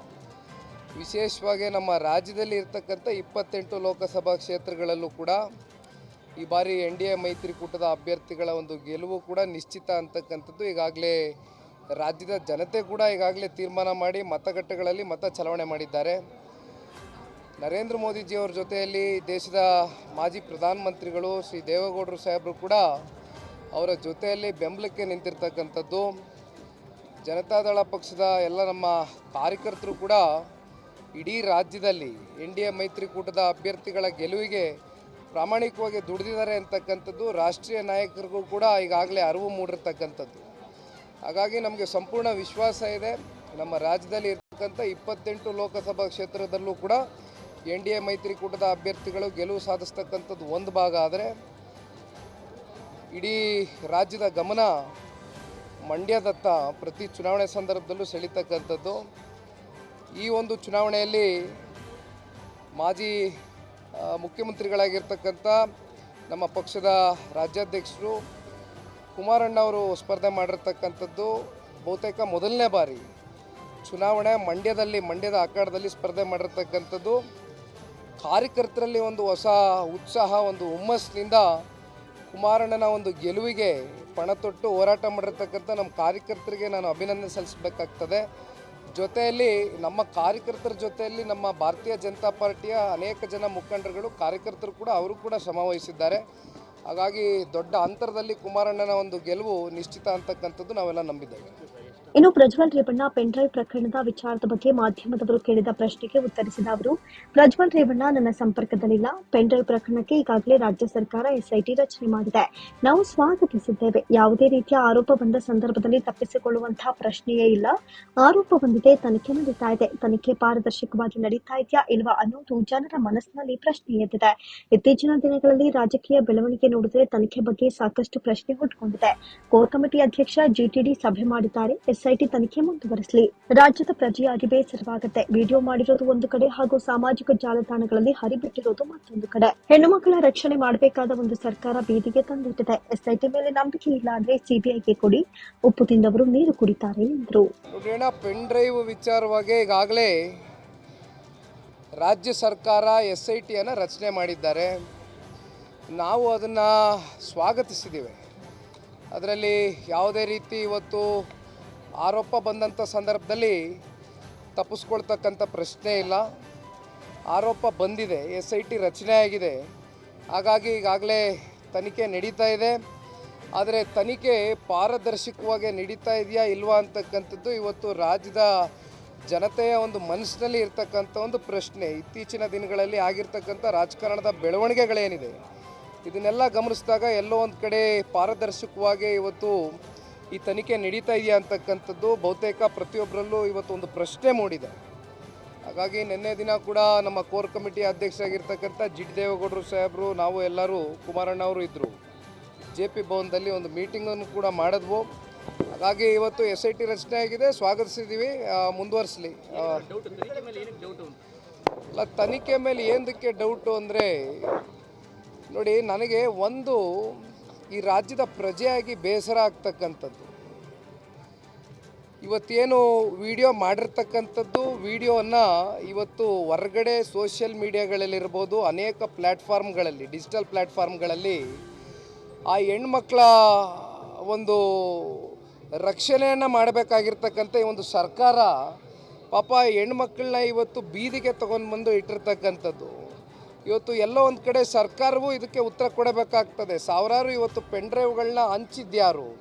Speaker 5: ವಿಶೇಷವಾಗಿ ನಮ್ಮ ರಾಜ್ಯದಲ್ಲಿ ಇರ್ತಕ್ಕಂಥ ಇಪ್ಪತ್ತೆಂಟು ಲೋಕಸಭಾ ಕ್ಷೇತ್ರಗಳಲ್ಲೂ ಕೂಡ ಈ ಬಾರಿ ಎನ್ ಡಿ ಎ ಮೈತ್ರಿಕೂಟದ ಅಭ್ಯರ್ಥಿಗಳ ಒಂದು ಗೆಲುವು ಕೂಡ ನಿಶ್ಚಿತ ಅಂತಕ್ಕಂಥದ್ದು. ಈಗಾಗಲೇ ರಾಜ್ಯದ ಜನತೆ ಕೂಡ ಈಗಾಗಲೇ ತೀರ್ಮಾನ ಮಾಡಿ ಮತಗಟ್ಟೆಗಳಲ್ಲಿ ಮತ ಚಲಾವಣೆ ಮಾಡಿದ್ದಾರೆ. ನರೇಂದ್ರ ಮೋದಿಜಿಯವರ ಜೊತೆಯಲ್ಲಿ ದೇಶದ ಮಾಜಿ ಪ್ರಧಾನಮಂತ್ರಿಗಳು ಶ್ರೀ ದೇವೇಗೌಡರು ಸಾಹೇಬರು ಕೂಡ ಅವರ ಜೊತೆಯಲ್ಲಿ ಬೆಂಬಲಕ್ಕೆ ನಿಂತಿರ್ತಕ್ಕಂಥದ್ದು. ಜನತಾದಳ ಪಕ್ಷದ ಎಲ್ಲ ನಮ್ಮ ಕಾರ್ಯಕರ್ತರು ಕೂಡ ಇಡೀ ರಾಜ್ಯದಲ್ಲಿ ಎನ್ ಡಿ ಎ ಮೈತ್ರಿಕೂಟದ ಅಭ್ಯರ್ಥಿಗಳ ಗೆಲುವಿಗೆ ಪ್ರಾಮಾಣಿಕವಾಗಿ ದುಡಿದಿದ್ದಾರೆ ಅಂತಕ್ಕಂಥದ್ದು ರಾಷ್ಟ್ರೀಯ ನಾಯಕರಿಗೂ ಕೂಡ ಈಗಾಗಲೇ ಅರಿವು ಮೂಡಿರ್ತಕ್ಕಂಥದ್ದು. ಹಾಗಾಗಿ ನಮಗೆ ಸಂಪೂರ್ಣ ವಿಶ್ವಾಸ ಇದೆ. ನಮ್ಮ ರಾಜ್ಯದಲ್ಲಿ ಇರ್ತಕ್ಕಂಥ ಇಪ್ಪತ್ತೆಂಟು ಲೋಕಸಭಾ ಕ್ಷೇತ್ರದಲ್ಲೂ ಕೂಡ ಎನ್ ಡಿ ಎ ಮೈತ್ರಿಕೂಟದ ಅಭ್ಯರ್ಥಿಗಳು ಗೆಲುವು ಸಾಧಿಸ್ತಕ್ಕಂಥದ್ದು ಒಂದು ಭಾಗ ಆದರೆ ಇಡೀ ರಾಜ್ಯದ ಗಮನ ಮಂಡ್ಯದತ್ತ ಪ್ರತಿ ಚುನಾವಣೆ ಸಂದರ್ಭದಲ್ಲೂ ಸೆಳೀತಕ್ಕಂಥದ್ದು. ಈ ಒಂದು ಚುನಾವಣೆಯಲ್ಲಿ ಮಾಜಿ ಮುಖ್ಯಮಂತ್ರಿಗಳಾಗಿರ್ತಕ್ಕಂಥ ನಮ್ಮ ಪಕ್ಷದ ರಾಜ್ಯಾಧ್ಯಕ್ಷರು ಕುಮಾರಣ್ಣ ಅವರು ಸ್ಪರ್ಧೆ ಮಾಡಿರ್ತಕ್ಕಂಥದ್ದು ಬಹುತೇಕ ಮೊದಲನೇ ಬಾರಿ ಚುನಾವಣೆ ಮಂಡ್ಯದಲ್ಲಿ, ಮಂಡ್ಯದ ಅಖಾಡದಲ್ಲಿ ಸ್ಪರ್ಧೆ ಮಾಡಿರ್ತಕ್ಕಂಥದ್ದು. ಕಾರ್ಯಕರ್ತರಲ್ಲಿ ಒಂದು ಹೊಸ ಉತ್ಸಾಹ, ಒಂದು ಹುಮ್ಮಸ್ಸಿನಿಂದ ಕುಮಾರಣ್ಣನ ಒಂದು ಗೆಲುವಿಗೆ ಪಣ ತೊಟ್ಟು ಹೋರಾಟ ಮಾಡಿರ್ತಕ್ಕಂಥ ನಮ್ಮ ಕಾರ್ಯಕರ್ತರಿಗೆ ನಾನು ಅಭಿನಂದನೆ ಸಲ್ಲಿಸಬೇಕಾಗ್ತದೆ. ಜೊತೆಯಲ್ಲಿ ನಮ್ಮ ಕಾರ್ಯಕರ್ತರ ಜೊತೆಯಲ್ಲಿ ನಮ್ಮ ಭಾರತೀಯ ಜನತಾ ಪಾರ್ಟಿಯ ಅನೇಕ ಜನ ಮುಖಂಡರುಗಳು, ಕಾರ್ಯಕರ್ತರು ಕೂಡ ಅವರು ಕೂಡ ಶ್ರಮವಹಿಸಿದ್ದಾರೆ ಹಾಗಾಗಿ ದೊಡ್ಡ ಅಂತರದಲ್ಲಿ ಕುಮಾರಣ್ಣನ ಒಂದು ಗೆಲುವು ನಿಶ್ಚಿತ ಅಂತಕ್ಕಂಥದ್ದು ನಾವೆಲ್ಲ ನಂಬಿದ್ದೇವೆ.
Speaker 4: ಇನ್ನು ಪ್ರಜ್ವಲ್ ರೇವಣ್ಣ ಪೆನ್ಡ್ರೈವ್ ಪ್ರಕರಣದ ವಿಚಾರದ ಬಗ್ಗೆ ಮಾಧ್ಯಮದವರು ಕೇಳಿದ ಪ್ರಶ್ನೆಗೆ ಉತ್ತರಿಸಿದ ಅವರು, ಪ್ರಜ್ವಲ್ ರೇವಣ್ಣ ನನ್ನ ಸಂಪರ್ಕದಲ್ಲಿಲ್ಲ. ಪೆನ್ಡ್ರೈವ್ ಪ್ರಕರಣಕ್ಕೆ ಈಗಾಗಲೇ ರಾಜ್ಯ ಸರ್ಕಾರ ಎಸ್ಐಟಿ ರಚನೆ ಮಾಡಿದೆ. ನಾವು ಸ್ವಾಗತಿಸಿದ್ದೇವೆ. ಯಾವುದೇ ರೀತಿಯ ಆರೋಪ ಬಂದ ಸಂದರ್ಭದಲ್ಲಿ ತಪ್ಪಿಸಿಕೊಳ್ಳುವಂತಹ ಪ್ರಶ್ನೆಯೇ ಇಲ್ಲ. ಆರೋಪ ಬಂದಿದೆ, ತನಿಖೆ ನಡೀತಾ ಇದೆ. ತನಿಖೆ ಪಾರದರ್ಶಕವಾಗಿ ನಡೀತಾ ಇದೆಯಾ ಇಲ್ವಾ ಅನ್ನೋದು ಜನರ ಮನಸ್ಸಿನಲ್ಲಿ ಪ್ರಶ್ನೆ ಎದ್ದಿದೆ. ಇತ್ತೀಚಿನ ದಿನಗಳಲ್ಲಿ ರಾಜಕೀಯ ಬೆಳವಣಿಗೆ ನೋಡಿದ್ರೆ ತನಿಖೆ ಬಗ್ಗೆ ಸಾಕಷ್ಟು ಪ್ರಶ್ನೆ ಹುಟ್ಟುಕೊಂಡಿದೆ ಕೋರ್ ಕಮಿಟಿ ಅಧ್ಯಕ್ಷ ಜಿಟಿಡಿ ಸಭೆ ಮಾಡಿದ್ದಾರೆ. ಎಸ್ಐಟಿ ತನಿಖೆ ಮುಂದುವರೆಸಲಿ. ರಾಜ್ಯದ ಪ್ರಜೆಯಾಗಿ ಬೇಸರವಾಗುತ್ತೆ ವಿಡಿಯೋ ಮಾಡಿರೋದು ಒಂದು ಕಡೆ ಹಾಗೂ ಸಾಮಾಜಿಕ ಜಾಲತಾಣಗಳಲ್ಲಿ ಹರಿಬಿಟ್ಟಿರೋದು ಮತ್ತೊಂದು ಕಡೆ. ಹೆಣ್ಣು ಮಕ್ಕಳ ರಕ್ಷಣೆ ಮಾಡಬೇಕಾದ ಒಂದು ಸರ್ಕಾರ ಬೀದಿಗೆ ತಂದಿಟ್ಟಿದೆ. ಎಸ್ಐಟಿ ಮೇಲೆ ನಂಬಿಕೆ ಇಲ್ಲ ಅಂದ್ರೆ ಸಿಬಿಐಗೆ ಕೊಡಿ. ಉಪ್ಪು ತಿಂದವರು ನೀರು ಕುಡಿತಾರೆ ಎಂದರು.
Speaker 5: ಪೆನ್ ಡ್ರೈವ್ ವಿಚಾರವಾಗಿ ಈಗಾಗಲೇ ರಾಜ್ಯ ಸರ್ಕಾರ ಎಸ್ ಐ ಟಿಯನ್ನು ರಚನೆ ಮಾಡಿದ್ದಾರೆ. ನಾವು ಅದನ್ನು ಸ್ವಾಗತಿಸಿದ್ದೀವಿ. ಅದರಲ್ಲಿ ಯಾವುದೇ ರೀತಿ ಇವತ್ತು ಆರೋಪ ಬಂದಂಥ ಸಂದರ್ಭದಲ್ಲಿ ತಪ್ಪಿಸ್ಕೊಳ್ತಕ್ಕಂಥ ಪ್ರಶ್ನೆ ಇಲ್ಲ. ಆರೋಪ ಬಂದಿದೆ ಎಸ್ ಐ ಟಿ ರಚನೆ ಆಗಿದೆ. ಹಾಗಾಗಿ ಈಗಾಗಲೇ ತನಿಖೆ ನಡೀತಾ ಇದೆ. ಆದರೆ ತನಿಖೆ ಪಾರದರ್ಶಕವಾಗಿ ನಡೀತಾ ಇದೆಯಾ ಇಲ್ವಾ ಅಂತಕ್ಕಂಥದ್ದು ಇವತ್ತು ರಾಜ್ಯದ ಜನತೆಯ ಒಂದು ಮನಸ್ಸಿನಲ್ಲಿ ಇರ್ತಕ್ಕಂಥ ಒಂದು ಪ್ರಶ್ನೆ. ಇತ್ತೀಚಿನ ದಿನಗಳಲ್ಲಿ ಆಗಿರ್ತಕ್ಕಂಥ ರಾಜಕಾರಣದ ಬೆಳವಣಿಗೆಗಳೇನಿದೆ? ಇದನ್ನೆಲ್ಲ ಗಮನಿಸಿದಾಗ ಎಲ್ಲೋ ಒಂದು ಕಡೆ ಪಾರದರ್ಶಕವಾಗಿ ಇವತ್ತು ಈ ತನಿಖೆ ನಡೀತಾ ಇದೆಯಾ ಅಂತಕ್ಕಂಥದ್ದು ಬಹುತೇಕ ಪ್ರತಿಯೊಬ್ಬರಲ್ಲೂ ಇವತ್ತು ಒಂದು ಪ್ರಶ್ನೆ ಮೂಡಿದೆ. ಹಾಗಾಗಿ ನಿನ್ನೆ ದಿನ ಕೂಡ ನಮ್ಮ ಕೋರ್ ಕಮಿಟಿ ಅಧ್ಯಕ್ಷರಾಗಿರ್ತಕ್ಕಂಥ ಜಿ ಡಿ ದೇವೇಗೌಡರು ಸಾಹೇಬರು, ನಾವು ಎಲ್ಲರೂ ಕುಮಾರಣ್ಣ ಅವರು ಇದ್ದರು ಜೆ ಪಿ ಭವನದಲ್ಲಿ ಒಂದು ಮೀಟಿಂಗನ್ನು ಕೂಡ ಮಾಡಿದ್ವು. ಹಾಗಾಗಿ ಇವತ್ತು ಎಸ್ ಐ ಟಿ ರಚನೆ ಆಗಿದೆ ಸ್ವಾಗತಿಸಿದ್ದೀವಿ ಮುಂದುವರಿಸಲಿ. ಅಲ್ಲ ತನಿಖೆ ಮೇಲೆ ಏನಕ್ಕೆ ಡೌಟು ಅಂದರೆ, ನೋಡಿ, ನನಗೆ ಒಂದು ಈ ರಾಜ್ಯದ ಪ್ರಜೆಯಾಗಿ ಬೇಸರ ಆಗ್ತಕ್ಕಂಥದ್ದು. ಇವತ್ತೇನು ವಿಡಿಯೋ ಮಾಡಿರ್ತಕ್ಕಂಥದ್ದು, ವಿಡಿಯೋವನ್ನು ಇವತ್ತು ಹೊರಗಡೆ ಸೋಷಿಯಲ್ ಮೀಡಿಯಾಗಳಲ್ಲಿರ್ಬೋದು, ಅನೇಕ ಪ್ಲ್ಯಾಟ್ಫಾರ್ಮ್ಗಳಲ್ಲಿ ಡಿಜಿಟಲ್ ಪ್ಲ್ಯಾಟ್ಫಾರ್ಮ್ಗಳಲ್ಲಿ ಆ ಹೆಣ್ಮಕ್ಳ ಒಂದು ರಕ್ಷಣೆಯನ್ನು ಮಾಡಬೇಕಾಗಿರ್ತಕ್ಕಂಥ ಈ ಒಂದು ಸರ್ಕಾರ ಪಾಪ ಹೆಣ್ಮಕ್ಳನ್ನ ಇವತ್ತು ಬೀದಿಗೆ ತೊಗೊಂಡು ಬಂದು ಇಟ್ಟಿರ್ತಕ್ಕಂಥದ್ದು. ಇವತ್ತು ಎಲ್ಲೋ ಒಂದು ಕಡೆ ಸರ್ಕಾರವೂ ಇದಕ್ಕೆ ಉತ್ತರ ಕೊಡಬೇಕಾಗ್ತದೆ. ಸಾವಿರಾರು ಇವತ್ತು ಪೆಂಡ್ರೈವ್ಗಳನ್ನ ಹಂಚಿದ್ಯಾರು?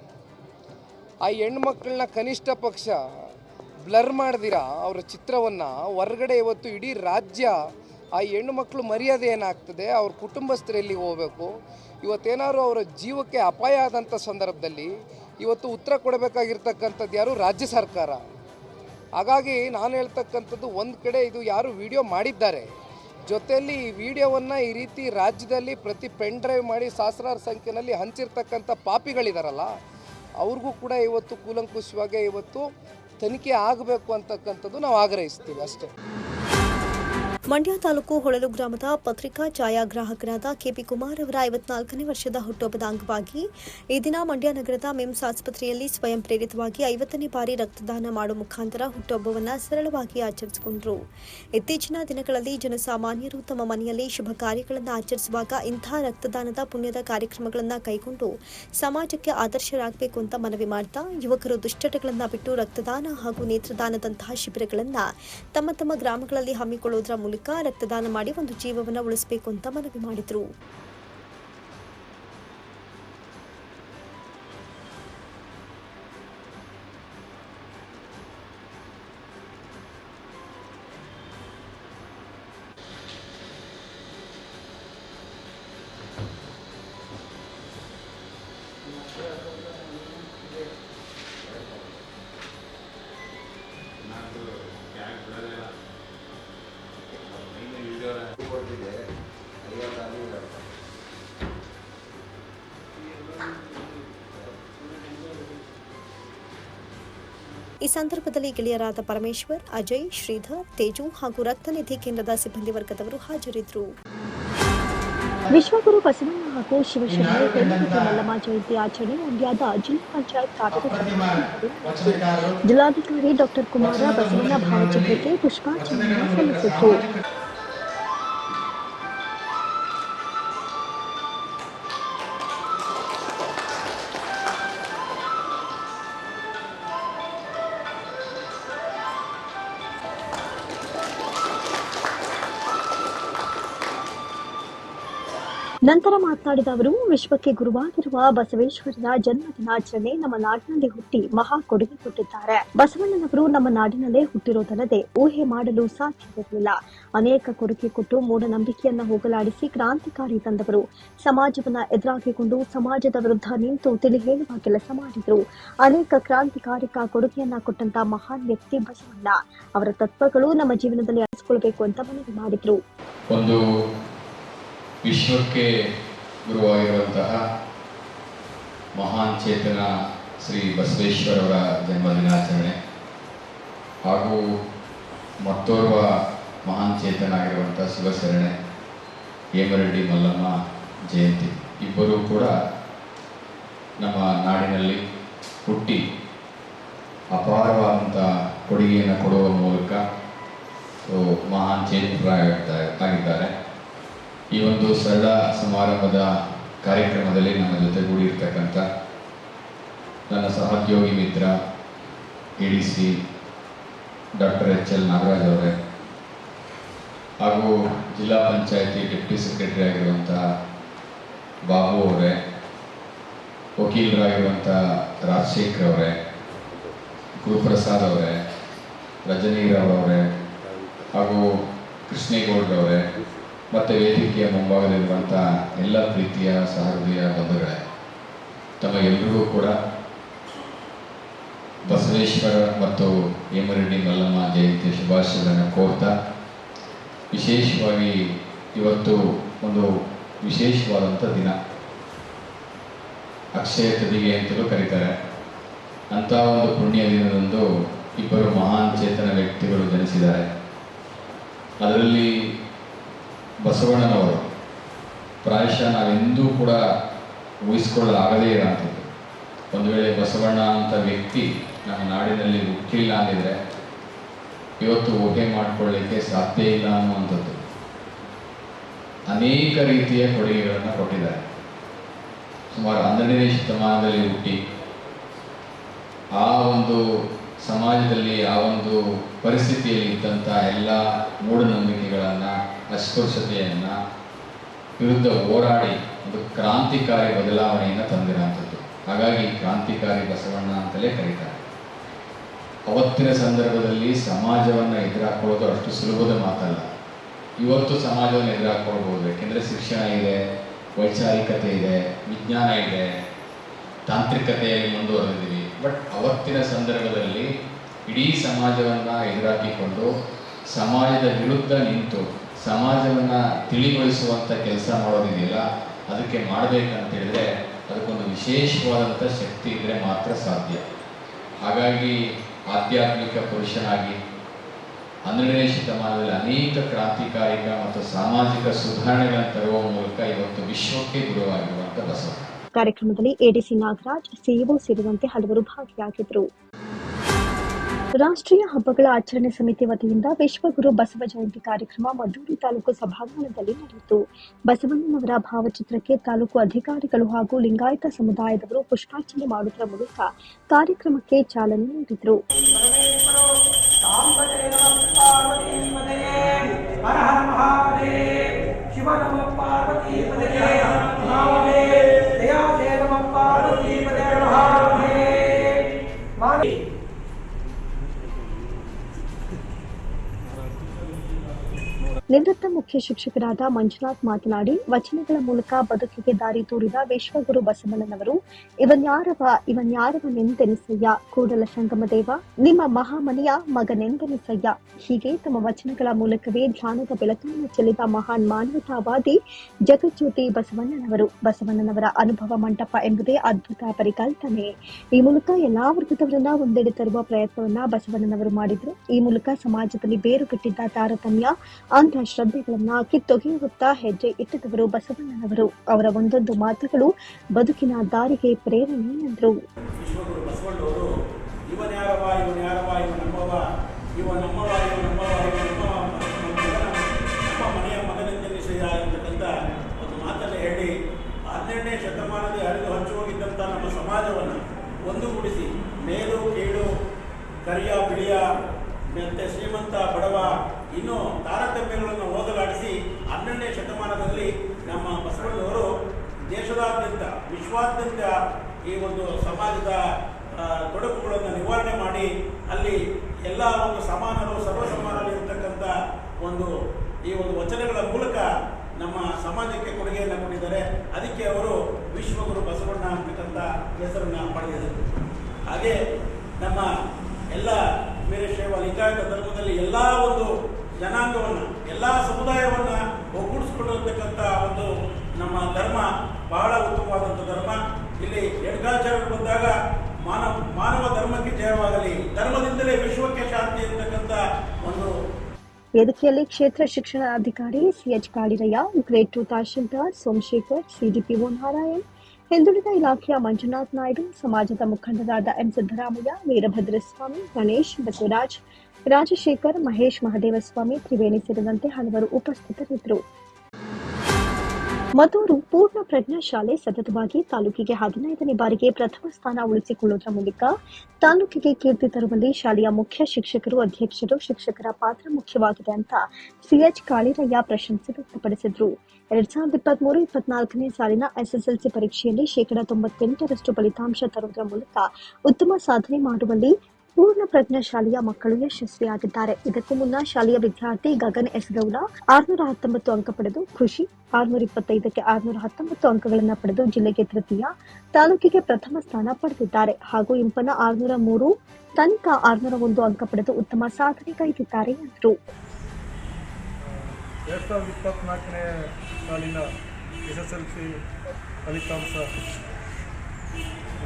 Speaker 5: ಆ ಹೆಣ್ಮಕ್ಳನ್ನ ಕನಿಷ್ಠ ಪಕ್ಷ ಬ್ಲರ್ ಮಾಡಿದಿರಾ ಅವರ ಚಿತ್ರವನ್ನು? ಹೊರಗಡೆ ಇವತ್ತು ಇಡೀ ರಾಜ್ಯ ಆ ಹೆಣ್ಣು ಮರ್ಯಾದೆ ಏನಾಗ್ತದೆ? ಅವ್ರ ಕುಟುಂಬಸ್ಥರಲ್ಲಿ ಹೋಗಬೇಕು? ಇವತ್ತೇನಾದ್ರು ಅವರ ಜೀವಕ್ಕೆ ಅಪಾಯ ಆದಂಥ ಸಂದರ್ಭದಲ್ಲಿ ಇವತ್ತು ಉತ್ತರ ಕೊಡಬೇಕಾಗಿರ್ತಕ್ಕಂಥದ್ದು ಯಾರು? ರಾಜ್ಯ ಸರ್ಕಾರ. ಹಾಗಾಗಿ ನಾನು ಹೇಳ್ತಕ್ಕಂಥದ್ದು ಒಂದು ಕಡೆ ಇದು ಯಾರು ವಿಡಿಯೋ ಮಾಡಿದ್ದಾರೆ. ಜೊತೆಯಲ್ಲಿ ಈ ವಿಡಿಯೋವನ್ನು ಈ ರೀತಿ ರಾಜ್ಯದಲ್ಲಿ ಪ್ರತಿ ಪೆನ್ ಡ್ರೈವ್ ಮಾಡಿ ಸಹಸ್ರಾರು ಸಂಖ್ಯೆಯಲ್ಲಿ ಹಂಚಿರ್ತಕ್ಕಂಥ ಪಾಪಿಗಳಿದಾರಲ್ಲ, ಅವ್ರಿಗೂ ಕೂಡ ಇವತ್ತು ಕೂಲಂಕುಷವಾಗಿ ಇವತ್ತು ತನಿಖೆ ಆಗಬೇಕು ಅಂತಕ್ಕಂಥದ್ದು ನಾವು ಆಗ್ರಹಿಸ್ತೀವಿ ಅಷ್ಟೇ.
Speaker 4: ಮಂಡ್ಯ ತಾಲೂಕು ಹೊಳಲು ಗ್ರಾಮದ ಪತ್ರಿಕಾ ಛಾಯಾಗ್ರಾಹಕರಾದ ಕೆಪಿ ಕುಮಾರ್ ಅವರ ಐವತ್ನಾಲ್ಕನೇ ವರ್ಷದ ಹುಟ್ಟುಹಬ್ಬದ ಅಂಗವಾಗಿ ಈ ದಿನ ಮಂಡ್ಯ ನಗರದ ಮಿಮ್ಸ್ ಆಸ್ಪತ್ರೆಯಲ್ಲಿ ಸ್ವಯಂ ಪ್ರೇರಿತವಾಗಿ ಐವತ್ತನೇ ಬಾರಿ ರಕ್ತದಾನ ಮಾಡುವ ಮುಖಾಂತರ ಹುಟ್ಟುಹಬ್ಬವನ್ನು ಸರಳವಾಗಿ ಆಚರಿಸಿಕೊಂಡರು. ಇತ್ತೀಚಿನ ದಿನಗಳಲ್ಲಿ ಜನಸಾಮಾನ್ಯರು ತಮ್ಮ ಮನೆಯಲ್ಲಿ ಶುಭ ಕಾರ್ಯಗಳನ್ನು ಆಚರಿಸುವಾಗ ಇಂತಹ ರಕ್ತದಾನದ ಪುಣ್ಯದ ಕಾರ್ಯಕ್ರಮಗಳನ್ನು ಕೈಗೊಂಡು ಸಮಾಜಕ್ಕೆ ಆದರ್ಶರಾಗಬೇಕು ಅಂತ ಮನವಿ ಮಾಡ್ತಾ ಯುವಕರು ದುಶ್ಚಟಗಳನ್ನು ಬಿಟ್ಟು ರಕ್ತದಾನ ಹಾಗೂ ನೇತ್ರದಾನದಂತಹ ಶಿಬಿರಗಳನ್ನು ತಮ್ಮ ತಮ್ಮ ಗ್ರಾಮಗಳಲ್ಲಿ ಹಮ್ಮಿಕೊಳ್ಳುವುದರ ಮೂಲಕ ರಕ್ತದಾನ ಮಾಡಿ ಒಂದು ಜೀವವನ್ನು ಉಳಿಸಬೇಕು ಅಂತ ಮನವಿ ಮಾಡಿದರು. ಈ ಸಂದರ್ಭದಲ್ಲಿ ಗೆಳೆಯರಾದ ಪರಮೇಶ್ವರ್ ಅಜಯ್ ಶ್ರೀಧರ್ ತೇಜು ಹಾಗೂ ರಕ್ತನಿಧಿ ಕೇಂದ್ರದ ಸಿಬ್ಬಂದಿ ವರ್ಗದವರು ಹಾಜರಿದ್ದರು. ವಿಶ್ವಗುರು ಬಸವಣ್ಣ ಹಾಗೂ ಶಿವಶಂಕರ ಹೇಮಂತ ಮಲ್ಲಮ್ಮ ಜಯಂತಿ ಆಚರಣೆ ಮಂಡ್ಯದ ಜಿಲ್ಲಾ ಪಂಚಾಯತ್ ಕಾರ್ಯದರ್ಶಿ ಜಿಲ್ಲಾಧಿಕಾರಿ ಡಾಕ್ಟರ್ ಕುಮಾರ ಬಸವಣ್ಣ ಭಾವಚಿತ್ರಕ್ಕೆ ಪುಷ್ಪಾರ್ಚನೆ ಸಲ್ಲಿಸಿತು ನಂತರ ಮಾತನಾಡಿದ ಅವರು, ವಿಶ್ವಕ್ಕೆ ಗುರುವಾಗಿರುವ ಬಸವೇಶ್ವರರ ಜನ್ಮ ದಿನಾಚರಣೆ ನಮ್ಮ ನಾಡಿನಲ್ಲಿ ಹುಟ್ಟಿ ಮಹಾ ಕೊಡುಗೆ ಕೊಟ್ಟಿದ್ದಾರೆ. ಬಸವಣ್ಣನವರು ನಮ್ಮ ನಾಡಿನಲ್ಲೇ ಹುಟ್ಟಿರೋದಲ್ಲದೆ ಊಹೆ ಮಾಡಲು ಸಾಧ್ಯವಿರಲಿಲ್ಲ. ಅನೇಕ ಕೊಡುಗೆ ಕೊಟ್ಟು ಮೂಢನಂಬಿಕೆಯನ್ನ ಹೋಗಲಾಡಿಸಿ ಕ್ರಾಂತಿಕಾರಿ ತಂದವರು, ಸಮಾಜವನ್ನ ಎದುರಾಗಿಕೊಂಡು ಸಮಾಜದ ವಿರುದ್ಧ ನಿಂತು ತಿಳಿ ಹೇಳುವ ಕೆಲಸ ಮಾಡಿದರು. ಅನೇಕ ಕ್ರಾಂತಿಕಾರಿಕ ಕೊಡುಗೆಯನ್ನ ಕೊಟ್ಟಂತ ಮಹಾನ್ ವ್ಯಕ್ತಿ ಬಸವಣ್ಣ. ಅವರ ತತ್ವಗಳು ನಮ್ಮ ಜೀವನದಲ್ಲಿ ಅಳಿಸಿಕೊಳ್ಬೇಕು ಅಂತ ಮನವಿ ಮಾಡಿದ್ರು.
Speaker 6: ವಿಶ್ವಕ್ಕೆ ಗುರುವಾಗಿರುವಂತಹ ಮಹಾನ್ ಚೇತನ ಶ್ರೀ ಬಸವೇಶ್ವರವರ ಜನ್ಮ ದಿನಾಚರಣೆ ಹಾಗೂ ಮತ್ತೋರ್ವ ಮಹಾನ್ ಚೇತನ ಆಗಿರುವಂಥ ಶಿವಶರಣೆ ಹೇಮರೆಡ್ಡಿ ಮಲ್ಲಮ್ಮ ಜಯಂತಿ. ಇಬ್ಬರೂ ಕೂಡ ನಮ್ಮ ನಾಡಿನಲ್ಲಿ ಹುಟ್ಟಿ ಅಪಾರವಾದಂಥ ಕೊಡುಗೆಯನ್ನು ಕೊಡುವ ಮೂಲಕ ಮಹಾನ್ ಚೇತನರಾಗಿರ್ತಾರೆ ಆಗಿದ್ದಾರೆ. ಈ ಒಂದು ಸರಳ ಸಮಾರಂಭದ ಕಾರ್ಯಕ್ರಮದಲ್ಲಿ ನಮ್ಮ ಜೊತೆಗೂಡಿರ್ತಕ್ಕಂಥ ನನ್ನ ಸಹೋದ್ಯೋಗಿ ಮಿತ್ರ, A D C doctor H L Nagaraj ಅವರೇ, ಹಾಗೂ ಜಿಲ್ಲಾ ಪಂಚಾಯತಿ ಡೆಪ್ಟಿ ಸೆಕ್ರೆಟರಿ ಆಗಿರುವಂತಹ ಬಾಬು ಅವರೇ ವಕೀಲರಾಗಿರುವಂಥ ರಾಜಶೇಖರ್ ಅವರೇ, ಗುರುಪ್ರಸಾದ್ ಅವರೇ ರಜನೀರಾವ್ ಅವರೇ, ಹಾಗೂ ಕೃಷ್ಣೇಗೌಡ್ರವರೇ ಮತ್ತು ವೇದಿಕೆಯ ಮುಂಭಾಗದಲ್ಲಿರುವಂಥ ಎಲ್ಲ ಪ್ರೀತಿಯ, ಸಹೃದಯ ಬಂಧುಗಳೇ ತಮಗೆಲ್ಲರಿಗೂ ಕೂಡ ಬಸವೇಶ್ವರ ಮತ್ತು ಹೇಮರೆಡ್ಡಿ ಮಲ್ಲಮ್ಮ ಜಯಂತಿ ಶುಭಾಶಯಗಳನ್ನು ಕೋರ್ತಾ, ವಿಶೇಷವಾಗಿ ಇವತ್ತು ಒಂದು ವಿಶೇಷವಾದಂಥ ದಿನ. ಅಕ್ಷಯ ತದಿಗೆ ಅಂತಲೂ ಕರೀತಾರೆ. ಅಂಥ ಒಂದು ಪುಣ್ಯ ದಿನದಂದು ಇಬ್ಬರು ಮಹಾನ್ ಚೇತನ ವ್ಯಕ್ತಿಗಳು ಜನಿಸಿದ್ದಾರೆ. ಅದರಲ್ಲಿ ಬಸವಣ್ಣನವರು. ಪ್ರಾಯಶಃ ನಾವೆಂದೂ ಕೂಡ ಊಹಿಸ್ಕೊಳ್ಳಲಾಗದೇ ಇರೋಂಥದ್ದು ಒಂದು ವೇಳೆ ಬಸವಣ್ಣ ಅಂತ ವ್ಯಕ್ತಿ ನಮ್ಮ ನಾಡಿನಲ್ಲಿ ಹುಟ್ಟಿಲ್ಲ ಅಂದಿದ್ರೆ ಇವತ್ತು ಊಹೆ ಮಾಡಿಕೊಳ್ಳಿಕ್ಕೆ ಸಾಧ್ಯ ಇಲ್ಲ ಅನ್ನುವಂಥದ್ದು. ಅನೇಕ ರೀತಿಯ ಕೊಡುಗೆಗಳನ್ನು ಕೊಟ್ಟಿದ್ದಾರೆ. ಸುಮಾರು ಹನ್ನೆರಡನೇ ಶತಮಾನದಲ್ಲಿ ಹುಟ್ಟಿ ಆ ಒಂದು ಸಮಾಜದಲ್ಲಿ, ಆ ಒಂದು ಪರಿಸ್ಥಿತಿಯಲ್ಲಿ ಇದ್ದಂಥ ಎಲ್ಲ ಮೂಢನಂಬಿಕೆಗಳನ್ನು ಅಸ್ಪೃಶ್ಯತೆಯನ್ನು ವಿರುದ್ಧ ಹೋರಾಡಿ ಒಂದು ಕ್ರಾಂತಿಕಾರಿ ಬದಲಾವಣೆಯನ್ನು ತಂದಿರೋಂಥದ್ದು ಹಾಗಾಗಿ ಕ್ರಾಂತಿಕಾರಿ ಬಸವಣ್ಣ ಅಂತಲೇ ಕರೀತಾರೆ. ಅವತ್ತಿನ ಸಂದರ್ಭದಲ್ಲಿ ಸಮಾಜವನ್ನು ಎದುರಾಕೊಳ್ಳೋದು ಅಷ್ಟು ಸುಲಭದ ಮಾತಲ್ಲ. ಇವತ್ತು ಸಮಾಜವನ್ನು ಎದುರಾಕೊಳ್ಬೋದು ಯಾಕೆಂದರೆ ಶಿಕ್ಷಣ ಇದೆ, ವೈಚಾರಿಕತೆ ಇದೆ, ವಿಜ್ಞಾನ ಇದೆ ತಾಂತ್ರಿಕತೆಯಲ್ಲಿ ಮುಂದುವರೆದಿದ್ದೀವಿ ಬಟ್ ಅವತ್ತಿನ ಸಂದರ್ಭದಲ್ಲಿ ಇಡೀ ಸಮಾಜವನ್ನು ಎದುರಾಕಿಕೊಂಡು ಸಮಾಜದ ವಿರುದ್ಧ ನಿಂತು ಸಮಾಜವನ್ನು ತಿಳಿಗೊಳಿಸುವಂಥ ಕೆಲಸ ಮಾಡೋದಿದೆಯಲ್ಲ, ಅದಕ್ಕೆ ಮಾಡಬೇಕಂತ ಹೇಳಿದ್ರೆ ಅದಕ್ಕೊಂದು ವಿಶೇಷವಾದಂಥ ಶಕ್ತಿ ಇದ್ದರೆ ಮಾತ್ರ ಸಾಧ್ಯ. ಹಾಗಾಗಿ ಆಧ್ಯಾತ್ಮಿಕ ಪುರುಷನಾಗಿ, ಹನ್ನೆರಡನೇ ಶತಮಾನದಲ್ಲಿ ಅನೇಕ ಕ್ರಾಂತಿಕಾರಿಕ ಮತ್ತು ಸಾಮಾಜಿಕ ಸುಧಾರಣೆಗಳನ್ನು ತರುವ ಮೂಲಕ ಇವತ್ತು ವಿಶ್ವಕ್ಕೆ ಗುರುವಾಗಿರುವಂಥ ಬಸವ.
Speaker 4: ಕಾರ್ಯಕ್ರಮದಲ್ಲಿ ಎಡಿಸಿ ನಾಗರಾಜ್ ಸಿಇಒ ಸೇರಿದಂತೆ ಹಲವರು ಭಾಗಿಯಾಗಿದ್ದರು. ರಾಷ್ಟ್ರೀಯ ಹಬ್ಬಗಳ ಆಚರಣೆ ಸಮಿತಿ ವತಿಯಿಂದ ವಿಶ್ವಗುರು ಬಸವ ಜಯಂತಿ ಕಾರ್ಯಕ್ರಮ ಮದ್ದೂರು ತಾಲೂಕು ಸಭಾಂಗಣದಲ್ಲಿ ನಡೆಯಿತು. ಬಸವಣ್ಣನವರ ಭಾವಚಿತ್ರಕ್ಕೆ ತಾಲೂಕು ಅಧಿಕಾರಿಗಳು ಹಾಗೂ ಲಿಂಗಾಯತ ಸಮುದಾಯದವರು ಪುಷ್ಪಾರ್ಚನೆ ಮಾಡುವುದರ ಮೂಲಕ ಕಾರ್ಯಕ್ರಮಕ್ಕೆ ಚಾಲನೆ ನೀಡಿದರು. ನಿವೃತ್ತ ಮುಖ್ಯ ಶಿಕ್ಷಕರಾದ ಮಂಜುನಾಥ್ ಮಾತನಾಡಿ, ವಚನಗಳ ಮೂಲಕ ಬದುಕಿಗೆ ದಾರಿ ತೋರಿದ ವಿಶ್ವಗುರು ಬಸವಣ್ಣನವರು ಇವನ್ಯಾರವ ಇವನ್ಯಾರವನೆಂದೆನಿಸಯ್ಯ ಕೂಡಲ ಸಂಗಮ ದೇವ ನಿಮ್ಮ ಮಹಾಮನೆಯ ಮಗನೆಂದೆನಿಸಯ್ಯ? ಹೀಗೆ ತಮ್ಮ ವಚನಗಳ ಮೂಲಕವೇ ಧ್ಯಾನದ ಬೆಳಕನ್ನು ಚೆಲ್ಲಿದ ಮಹಾನ್ ಮಾನವತಾವಾದಿ ಜಗಜ್ಯೋತಿ ಬಸವಣ್ಣನವರು. ಬಸವಣ್ಣನವರ ಅನುಭವ ಮಂಟಪ ಎಂಬುದೇ ಅದ್ಭುತ ಪರಿಕಲ್ಪನೆ. ಈ ಮೂಲಕ ಎಲ್ಲಾ ವರ್ಗದವರನ್ನ ಒಂದೆಡೆ ತರುವ ಪ್ರಯತ್ನವನ್ನ ಬಸವಣ್ಣನವರು ಮಾಡಿದ್ರು. ಈ ಮೂಲಕ ಸಮಾಜದಲ್ಲಿ ಬೇರುಗಟ್ಟಿದ್ದ ತಾರತಮ್ಯ ಅಂಧಶ್ರದ್ಧೆಗಳನ್ನ ಕಿತ್ತೊಗೆಯುವತ್ತ ಹೆಜ್ಜೆ ಇಟ್ಟಿದವರು ಬಸವಣ್ಣನವರು. ಅವರ ಒಂದೊಂದು ಮಾತುಗಳು ಬದುಕಿನ ದಾರಿಗೆ ಪ್ರೇರಣೆ ಎಂದರು.
Speaker 7: ಒಂದುಗೂಡಿಸಿ, ಮೇಲು ಕರಿಯ, ಬಿಳಿಯ ಮತ್ತೆ ಶ್ರೀಮಂತ ಬಡವ ಇನ್ನೂ ತಾರತಮ್ಯಗಳನ್ನು ಹೋಗಲಾಡಿಸಿ ಹನ್ನೆರಡನೇ ಶತಮಾನದಲ್ಲಿ ನಮ್ಮ ಬಸವಣ್ಣವರು ದೇಶದಾದ್ಯಂತ, ವಿಶ್ವಾದ್ಯಂತ ಈ ಒಂದು ಸಮಾಜದ ತೊಡಕುಗಳನ್ನು ನಿವಾರಣೆ ಮಾಡಿ ಅಲ್ಲಿ ಎಲ್ಲ ಒಂದು ಸಮಾನರು ಸರ್ವ ಸಮಾನರು ಇರತಕ್ಕಂಥ ಒಂದು ಈ ಒಂದು ವಚನಗಳ ಮೂಲಕ ನಮ್ಮ ಸಮಾಜಕ್ಕೆ ಕೊಡುಗೆಯನ್ನು ಕೊಟ್ಟಿದ್ದಾರೆ. ಅದಕ್ಕೆ ಅವರು ವಿಶ್ವಗುರು ಬಸವಣ್ಣ ಅಂತಕ್ಕಂಥ ಹೆಸರನ್ನು ಪಡೆದಿದ್ದಾರೆ. ಹಾಗೆ ನಮ್ಮ ಎಲ್ಲ ವೀರಶೈವ ಲಿಂಗಾಯತ ಧರ್ಮದಲ್ಲಿ ಎಲ್ಲ ಒಂದು ಜನಾಂಗವನ್ನು, ಎಲ್ಲ ಸಮುದಾಯವನ್ನು ಒಗ್ಗೂಡಿಸ್ಕೊಂಡಿರ್ತಕ್ಕಂಥ ಒಂದು ನಮ್ಮ ಧರ್ಮ, ಬಹಳ ಉತ್ತಮವಾದಂಥ ಧರ್ಮ. ಇಲ್ಲಿ ಎಡ್ಗಾಚಾರ್ಯರು ಬಂದಾಗ ಮಾನವ ಮಾನವ ಧರ್ಮಕ್ಕೆ ಜಯವಾಗಲಿ, ಧರ್ಮದಿಂದಲೇ ವಿಶ್ವಕ್ಕೆ ಶಾಂತಿ ಇರತಕ್ಕಂಥ ಒಂದು
Speaker 4: ವೇದಿಕೆಯಲ್ಲಿ ಕ್ಷೇತ್ರ ಶಿಕ್ಷಣಾಧಿಕಾರಿ CH Kaliraiah grade two tahsildar Somashekar CDPO Narayan ಹಿಂದುಳಿದ ಇಲಾಖೆಯ ಮಂಜುನಾಥ್ ನಾಯ್ಡು, ಸಮಾಜದ ಮುಖಂಡರಾದ ಎಂ ಸಿದ್ದರಾಮಯ್ಯ, ವೀರಭದ್ರಸ್ವಾಮಿ, ಗಣೇಶ್, ಬಸವರಾಜ್, ರಾಜಶೇಖರ್, ಮಹೇಶ್ ಮಹದೇವಸ್ವಾಮಿ, ತ್ರಿವೇಣಿ ಸೇರಿದಂತೆ ಹಲವರು ಉಪಸ್ಥಿತರಿದ್ದರು. ಮಧೂರು ಪೂರ್ಣ ಪ್ರಜ್ಞಾ ಶಾಲೆ ಸತತವಾಗಿ ತಾಲೂಕಿಗೆ ಹದಿನೈದನೇ ಬಾರಿಗೆ ಪ್ರಥಮ ಸ್ಥಾನ ಉಳಿಸಿಕೊಳ್ಳುವುದರ ಮೂಲಕ ತಾಲೂಕಿಗೆ ಕೀರ್ತಿ ತರುವಲ್ಲಿ ಶಾಲೆಯ ಮುಖ್ಯ ಶಿಕ್ಷಕರು, ಅಧ್ಯಕ್ಷರು, ಶಿಕ್ಷಕರ ಪಾತ್ರ ಮುಖ್ಯವಾಗಿದೆ ಅಂತ ಸಿಎಚ್ ಕಾಳಿರಯ್ಯ ಪ್ರಶಂಸೆ ವ್ಯಕ್ತಪಡಿಸಿದ್ರು. ಎರಡ್ ಸಾವಿರದ ಇಪ್ಪತ್ಮೂರು, ಇಪ್ಪತ್ನಾಲ್ಕನೇ ಸಾಲಿನ ಎಸ್ಎಸ್ಎಲ್ಸಿ ಪರೀಕ್ಷೆಯಲ್ಲಿ ಶೇಕಡಾ ತೊಂಬತ್ತೆಂಟರಷ್ಟು ಫಲಿತಾಂಶ ತರುವುದರ ಮೂಲಕ ಉತ್ತಮ ಸಾಧನೆ ಮಾಡುವಲ್ಲಿ ಪೂರ್ಣ ಪ್ರಜ್ಞಾ ಶಾಲೆಯ ಮಕ್ಕಳು ಯಶಸ್ವಿಯಾಗಿದ್ದಾರೆ. ಇದಕ್ಕೂ ಮುನ್ನ ಶಾಲೆಯ ವಿದ್ಯಾರ್ಥಿ ಗಗನ್ ಎಸ್. ಗೌಡ ಆರ್ನೂರ ಹತ್ತೊಂಬತ್ತು ಅಂಕ ಪಡೆದು ಕೃಷಿ, ಆರ್ನೂರ ಇಪ್ಪತ್ತೈದಕ್ಕೆ ಆರ್ನೂರ ಹತ್ತೊಂಬತ್ತು ಅಂಕಗಳನ್ನು ಪಡೆದು ಜಿಲ್ಲೆಗೆ ತೃತೀಯ, ತಾಲೂಕಿಗೆ ಪ್ರಥಮ ಸ್ಥಾನ ಪಡೆದಿದ್ದಾರೆ. ಹಾಗೂ ಇಂಪನ ಆರ್ನೂರ ಮೂರು ತನಿಖಾ ಆರ್ನೂರ ಒಂದು ಅಂಕ ಪಡೆದು ಉತ್ತಮ ಸಾಧನೆ ಕೈದಿದ್ದಾರೆ ಎಂದರು.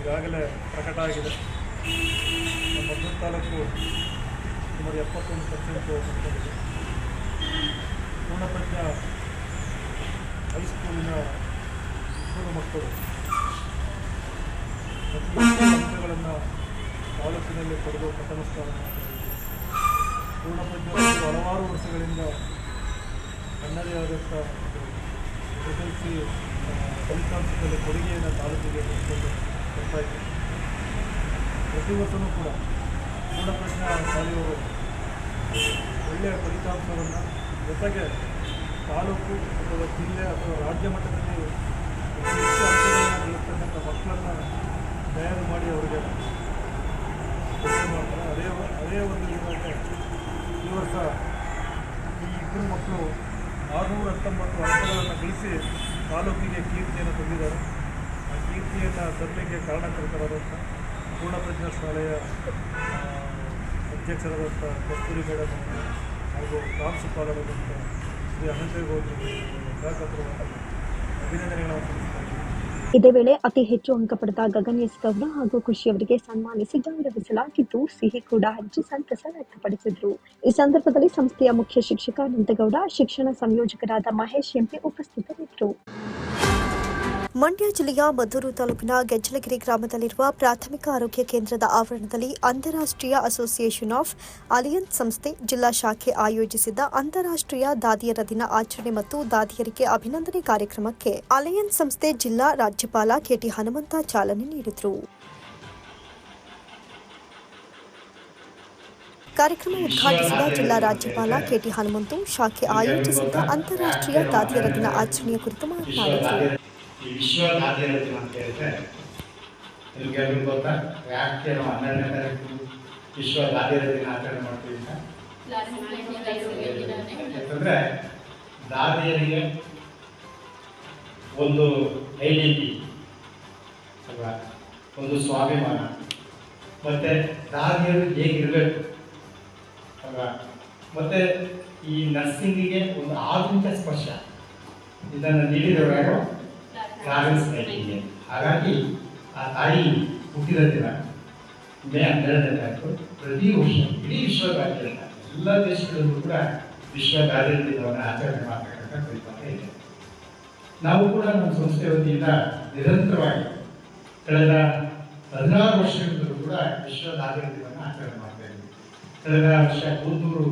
Speaker 8: ಈಗಾಗಲೇ ಪ್ರಕಟ ಆಗಿದೆ ಮದ್ದೂರು ತಾಲೂಕು ಸುಮಾರು ಎಪ್ಪತ್ತೊಂದು ಪರ್ಸೆಂಟ್ ಪೂರ್ಣಪ್ರಜ್ಞ ಹೈಸ್ಕೂಲಿನ ಇಬ್ಬರು ಮಕ್ಕಳು ಅಂಕಗಳನ್ನು ತಾಲೂಕಿನಲ್ಲಿ ಪಡೆದು ಪಠಣ ಸ್ಥಾನ ಪೂರ್ಣಪ್ರಜ್ಞ ಹಲವಾರು ವರ್ಷಗಳಿಂದ ತನ್ನದೇ ಆದಂಥ ಎಸ್ ಎಲ್ ಸಿ ಫಲಿತಾಂಶದಲ್ಲಿ ಕೊಡುಗೆಯನ್ನು ತಾಲೂಕಿಗೆ ಬರ್ತಾ ಇದ್ದೀವಿ ಪ್ರತಿ ವರ್ಷವೂ ಕೂಡ ಪೂರ್ಣಪ್ರಜ್ಞಾ ಶಾಲೆಯವರು ಒಳ್ಳೆಯ ಫಲಿತಾಂಶವನ್ನು ಜೊತೆಗೆ ತಾಲೂಕು ಅಥವಾ ಜಿಲ್ಲೆ ಅಥವಾ ರಾಜ್ಯ ಮಟ್ಟದಲ್ಲಿ ಇರ್ತಕ್ಕಂಥ ಮಕ್ಕಳನ್ನು ತಯಾರು ಮಾಡಿ ಅವರಿಗೆ ಮಾಡ್ತಾರೆ ಅದೇ ಅದೇ ಒಂದು ಇದರಲ್ಲಿ ಈ ವರ್ಷ ಈ ಇಬ್ಬರು ಮಕ್ಕಳು ಆರುನೂರ ಹತ್ತೊಂಬತ್ತು ಅಂಕಗಳನ್ನು ಗಳಿಸಿ ತಾಲೂಕಿಗೆ ಕೀರ್ತಿಯನ್ನು ತಂದಿದ್ದಾರೆ. ಆ ಕೀರ್ತಿಯನ್ನು ತರಲಿಕ್ಕೆ ಕಾರಣಕರ್ತರಾದಂಥ ಪೂರ್ಣಪ್ರಜ್ಞಾ ಶಾಲೆಯ ಅಧ್ಯಕ್ಷರಾದಂಥ ಕಸ್ತೂರಿ ಮೇಡಮ್ ಹಾಗೂ ಪ್ರಾಂಶುಪಾಲರಾದಂಥ ಶ್ರೀ ಅನಂತೇಗೌಡರು ಗ್ರಾಹಕರು ಅಭಿನಂದನೆಗಳನ್ನು
Speaker 4: ಇದೇ ವೇಳೆ ಅತಿ ಹೆಚ್ಚು ಅಂಕ ಪಡೆದ ಗಗನ್ ಎಸ್ ಗೌಡ ಹಾಗೂ ಖುಷಿ ಅವರಿಗೆ ಸನ್ಮಾನಿಸಿ ಗೌರವಿಸಲಾಗಿದ್ದು, ಸಿಹಿ ಕೂಡ ಹಂಚಿ ಸಂತಸ ವ್ಯಕ್ತಪಡಿಸಿದ್ರು. ಈ ಸಂದರ್ಭದಲ್ಲಿ ಸಂಸ್ಥೆಯ ಮುಖ್ಯ ಶಿಕ್ಷಕ ಅನಂತಗೌಡ, ಶಿಕ್ಷಣ ಸಂಯೋಜಕರಾದ ಮಹೇಶ್ ಎಂಪಿ ಉಪಸ್ಥಿತರಿದ್ದರು. ಮಂಡ್ಯ ಜಿಲ್ಲೆಯ ಮದ್ದೂರು ತಾಲೂಕಿನ ಗೆಜ್ಜಲಗಿರಿ ಗ್ರಾಮದಲ್ಲಿರುವ ಪ್ರಾಥಮಿಕ ಆರೋಗ್ಯ ಕೇಂದ್ರದ ಆವರಣದಲ್ಲಿ ಅಂತಾರಾಷ್ಟ್ರೀಯ ಅಸೋಸಿಯೇಷನ್ ಆಫ್ ಅಲಿಯನ್ಸ್ ಸಂಸ್ಥೆ ಜಿಲ್ಲಾ ಶಾಖೆ ಆಯೋಜಿಸಿದ್ದ ಅಂತಾರಾಷ್ಟ್ರೀಯ ದಾದಿಯರ ದಿನ ಆಚರಣೆ ಮತ್ತು ದಾದಿಯರಿಗೆ ಅಭಿನಂದನೆ ಕಾರ್ಯಕ್ರಮಕ್ಕೆ ಅಲಿಯನ್ಸ್ ಸಂಸ್ಥೆ ಜಿಲ್ಲಾ ರಾಜ್ಯಪಾಲ ಕೆಟಿ ಹನುಮಂತ ಚಾಲನೆ ನೀಡಿದರು. ಕಾರ್ಯಕ್ರಮ ಉದ್ಘಾಟಿಸಿದ ಜಿಲ್ಲಾ ರಾಜ್ಯಪಾಲ ಕೆಟಿ ಹನುಮಂತು, ಶಾಖೆ ಆಯೋಜಿಸಿದ್ದ ಅಂತಾರಾಷ್ಟ್ರೀಯ ದಾದಿಯರ ದಿನ ಆಚರಣೆಯ ಕುರಿತು ಮಾತನಾಡಿದರು.
Speaker 9: ಈ ವಿಶ್ವ ದಾದಿಯರ ದಿನ ಅಂತ ಹೇಳಿದ್ರೆ ನಿಮ್ಗೆಲ್ರಿಗೂ ಗೊತ್ತಾ? ಯಾಕೆ ನಾವು ಹನ್ನೆರಡನೇ ತಾರೀಕು ವಿಶ್ವ ದಾದಿಯರ ದಿನ ಆಚರಣೆ ಮಾಡ್ತೀವಿ ಅಂತ? ಯಾಕಂದ್ರೆ ದಾದಿಯರಿಗೆ ಒಂದು ಐಡೆಂಟಿ ಅಲ್ವಾ? ಒಂದು ಸ್ವಾಭಿಮಾನ. ಮತ್ತೆ ದಾದಿಯರು ಹೇಗಿರಬೇಕು, ಅಲ್ವಾ? ಮತ್ತೆ ಈ ನರ್ಸಿಂಗಿಗೆ ಒಂದು ಆಧುನಿಕ ಸ್ಪರ್ಶ. ಇದನ್ನು ನೀಡಿದವರು ಯಾರು ಇದೆ ಹಾಗಾಗಿ ಆ ತಾಯಿ ಹುಟ್ಟಿದ ದಿನ ಮೇ ಹನ್ನೆರಡನೇ ತಾರೀಕು ಪ್ರತಿ ವರ್ಷ ಇಡೀ ವಿಶ್ವದಾದ್ಯಂತ ಎಲ್ಲ ದೇಶಗಳಲ್ಲೂ ಕೂಡ ವಿಶ್ವ ದಾದಿಯರ ದಿನವನ್ನು ಆಚರಣೆ ಮಾಡ್ತಕ್ಕಂಥ ಪರಿಪಾಠ ಇದೆ. ನಾವು ಕೂಡ ನಮ್ಮ ಸಂಸ್ಥೆ ವತಿಯಿಂದ ನಿರಂತರವಾಗಿ ಕಳೆದ ಹದಿನಾರು ವರ್ಷಗಳಿಂದಲೂ ಕೂಡ ವಿಶ್ವ ದಾದಿಯರ ದಿನವನ್ನು ಆಚರಣೆ ಮಾಡ್ತಾ ಇದ್ದೀವಿ. ಕಳೆದ ವರ್ಷ ಕೂತೂರು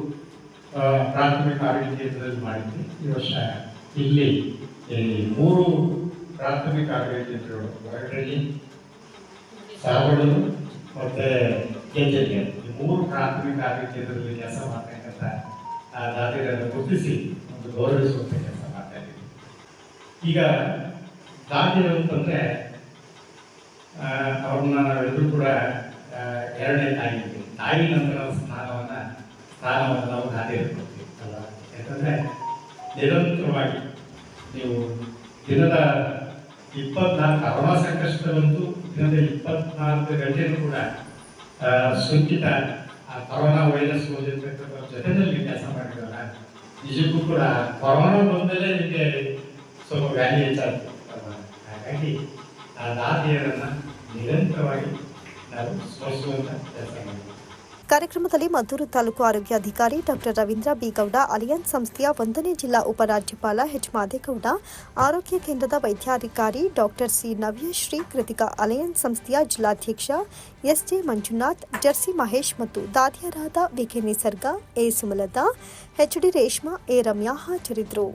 Speaker 9: ಪ್ರಾಥಮಿಕ ಆರೋಗ್ಯ ಕೇಂದ್ರದಲ್ಲಿ ಮಾಡಿದ್ವಿ. ಈ ವರ್ಷ ಇಲ್ಲಿ ಮೂರು ಪ್ರಾಥಮಿಕ ಆರೋಗ್ಯ ಕೇಂದ್ರಗಳು ಹೊರಗಡೆಯಲ್ಲಿ ಮತ್ತು ಕೆಂಚಲಿಗೆ ಈ ಮೂರು ಪ್ರಾಥಮಿಕ ಆರೋಗ್ಯ ಕೇಂದ್ರದಲ್ಲಿ ಕೆಲಸ ಮಾಡ್ತಕ್ಕಂಥ ಆ ದಾದಿಗಳನ್ನು ಗುರುತಿಸಿ ಒಂದು ಗೌರವಿಸುವಂಥ ಕೆಲಸ ಮಾಡ್ತಾ ಇದ್ದೀವಿ ಈಗ ದಾದಿಗಳು ಅಂತಂದ್ರೆ ಅವ್ರನ್ನ ನಾವೆಲ್ಲರೂ ಕೂಡ ಎರಡನೇ ತಾಯಿ. ತಾಯಿ ನಂತರ ಸ್ಥಾನವನ್ನ, ಸ್ಥಾನವನ್ನು ನಾವು ದಾದಿಯರು ಕೊಡ್ತೀವಿ ಅಲ್ವಾ? ಯಾಕಂದ್ರೆ ನಿರಂತರವಾಗಿ ನೀವು ದಿನದ ಇಪ್ಪತ್ನಾಲ್ಕು ಕರೋನಾ ಸಂಕಷ್ಟದಂತೂ ದಿನದ ಇಪ್ಪತ್ನಾಲ್ಕು ಗಂಟೆನೂ ಕೂಡ ಸೋಂಕಿತ, ಆ, ಕೊರೋನಾ ವೈರಸ್ ಓದಿರ್ತಕ್ಕಂಥ ಜೊತೆನಲ್ಲಿ ಕೆಲಸ ಮಾಡಿದ್ರಲ್ಲ ನಿಜಕ್ಕೂ ಕೂಡ ಕೊರೋನಾ ಬಂದಲೇ ನಿಮಗೆ ಸ್ವಲ್ಪ ವ್ಯಾಲ್ಯೂ ಹೆಚ್ಚಾಗ್ತದೆ? ಹಾಗಾಗಿ ಆ ದಾದಿಯರನ್ನು ನಿರಂತರವಾಗಿ ನಾವು ಸ್ಮರಿಸುವಂತ ಕೆಲಸ ಮಾಡಿದ್ವಿ
Speaker 1: ಕಾರ್ಯಕ್ರಮದಲ್ಲಿ ಮದ್ದೂರು ತಾಲೂಕು ಆರೋಗ್ಯಾಧಿಕಾರಿ ಡಾಕ್ಟರ್ ರವೀಂದ್ರ ಬಿಗೌಡ, ಅಲಿಯನ್ಸ್ ಸಂಸ್ಥೆಯ ಒಂದನೇ ಜಿಲ್ಲಾ ಉಪರಾಜ್ಯಪಾಲ ಎಚ್ ಮಾದೇಗೌಡ, ಆರೋಗ್ಯ ಕೇಂದ್ರದ ವೈದ್ಯಾಧಿಕಾರಿ doctor C Navyashree Krithika alliance ಸಂಸ್ಥೆಯ ಜಿಲ್ಲಾಧ್ಯಕ್ಷ ಎಸ್ಜೆ ಮಂಜುನಾಥ್, ಜರ್ಸಿ ಮಹೇಶ್ ಮತ್ತು ದಾದಿಯರಾದ VK Nisarga, A Sumalatha HD Reshma, A Ramya ಹಾಜರಿದ್ದರು.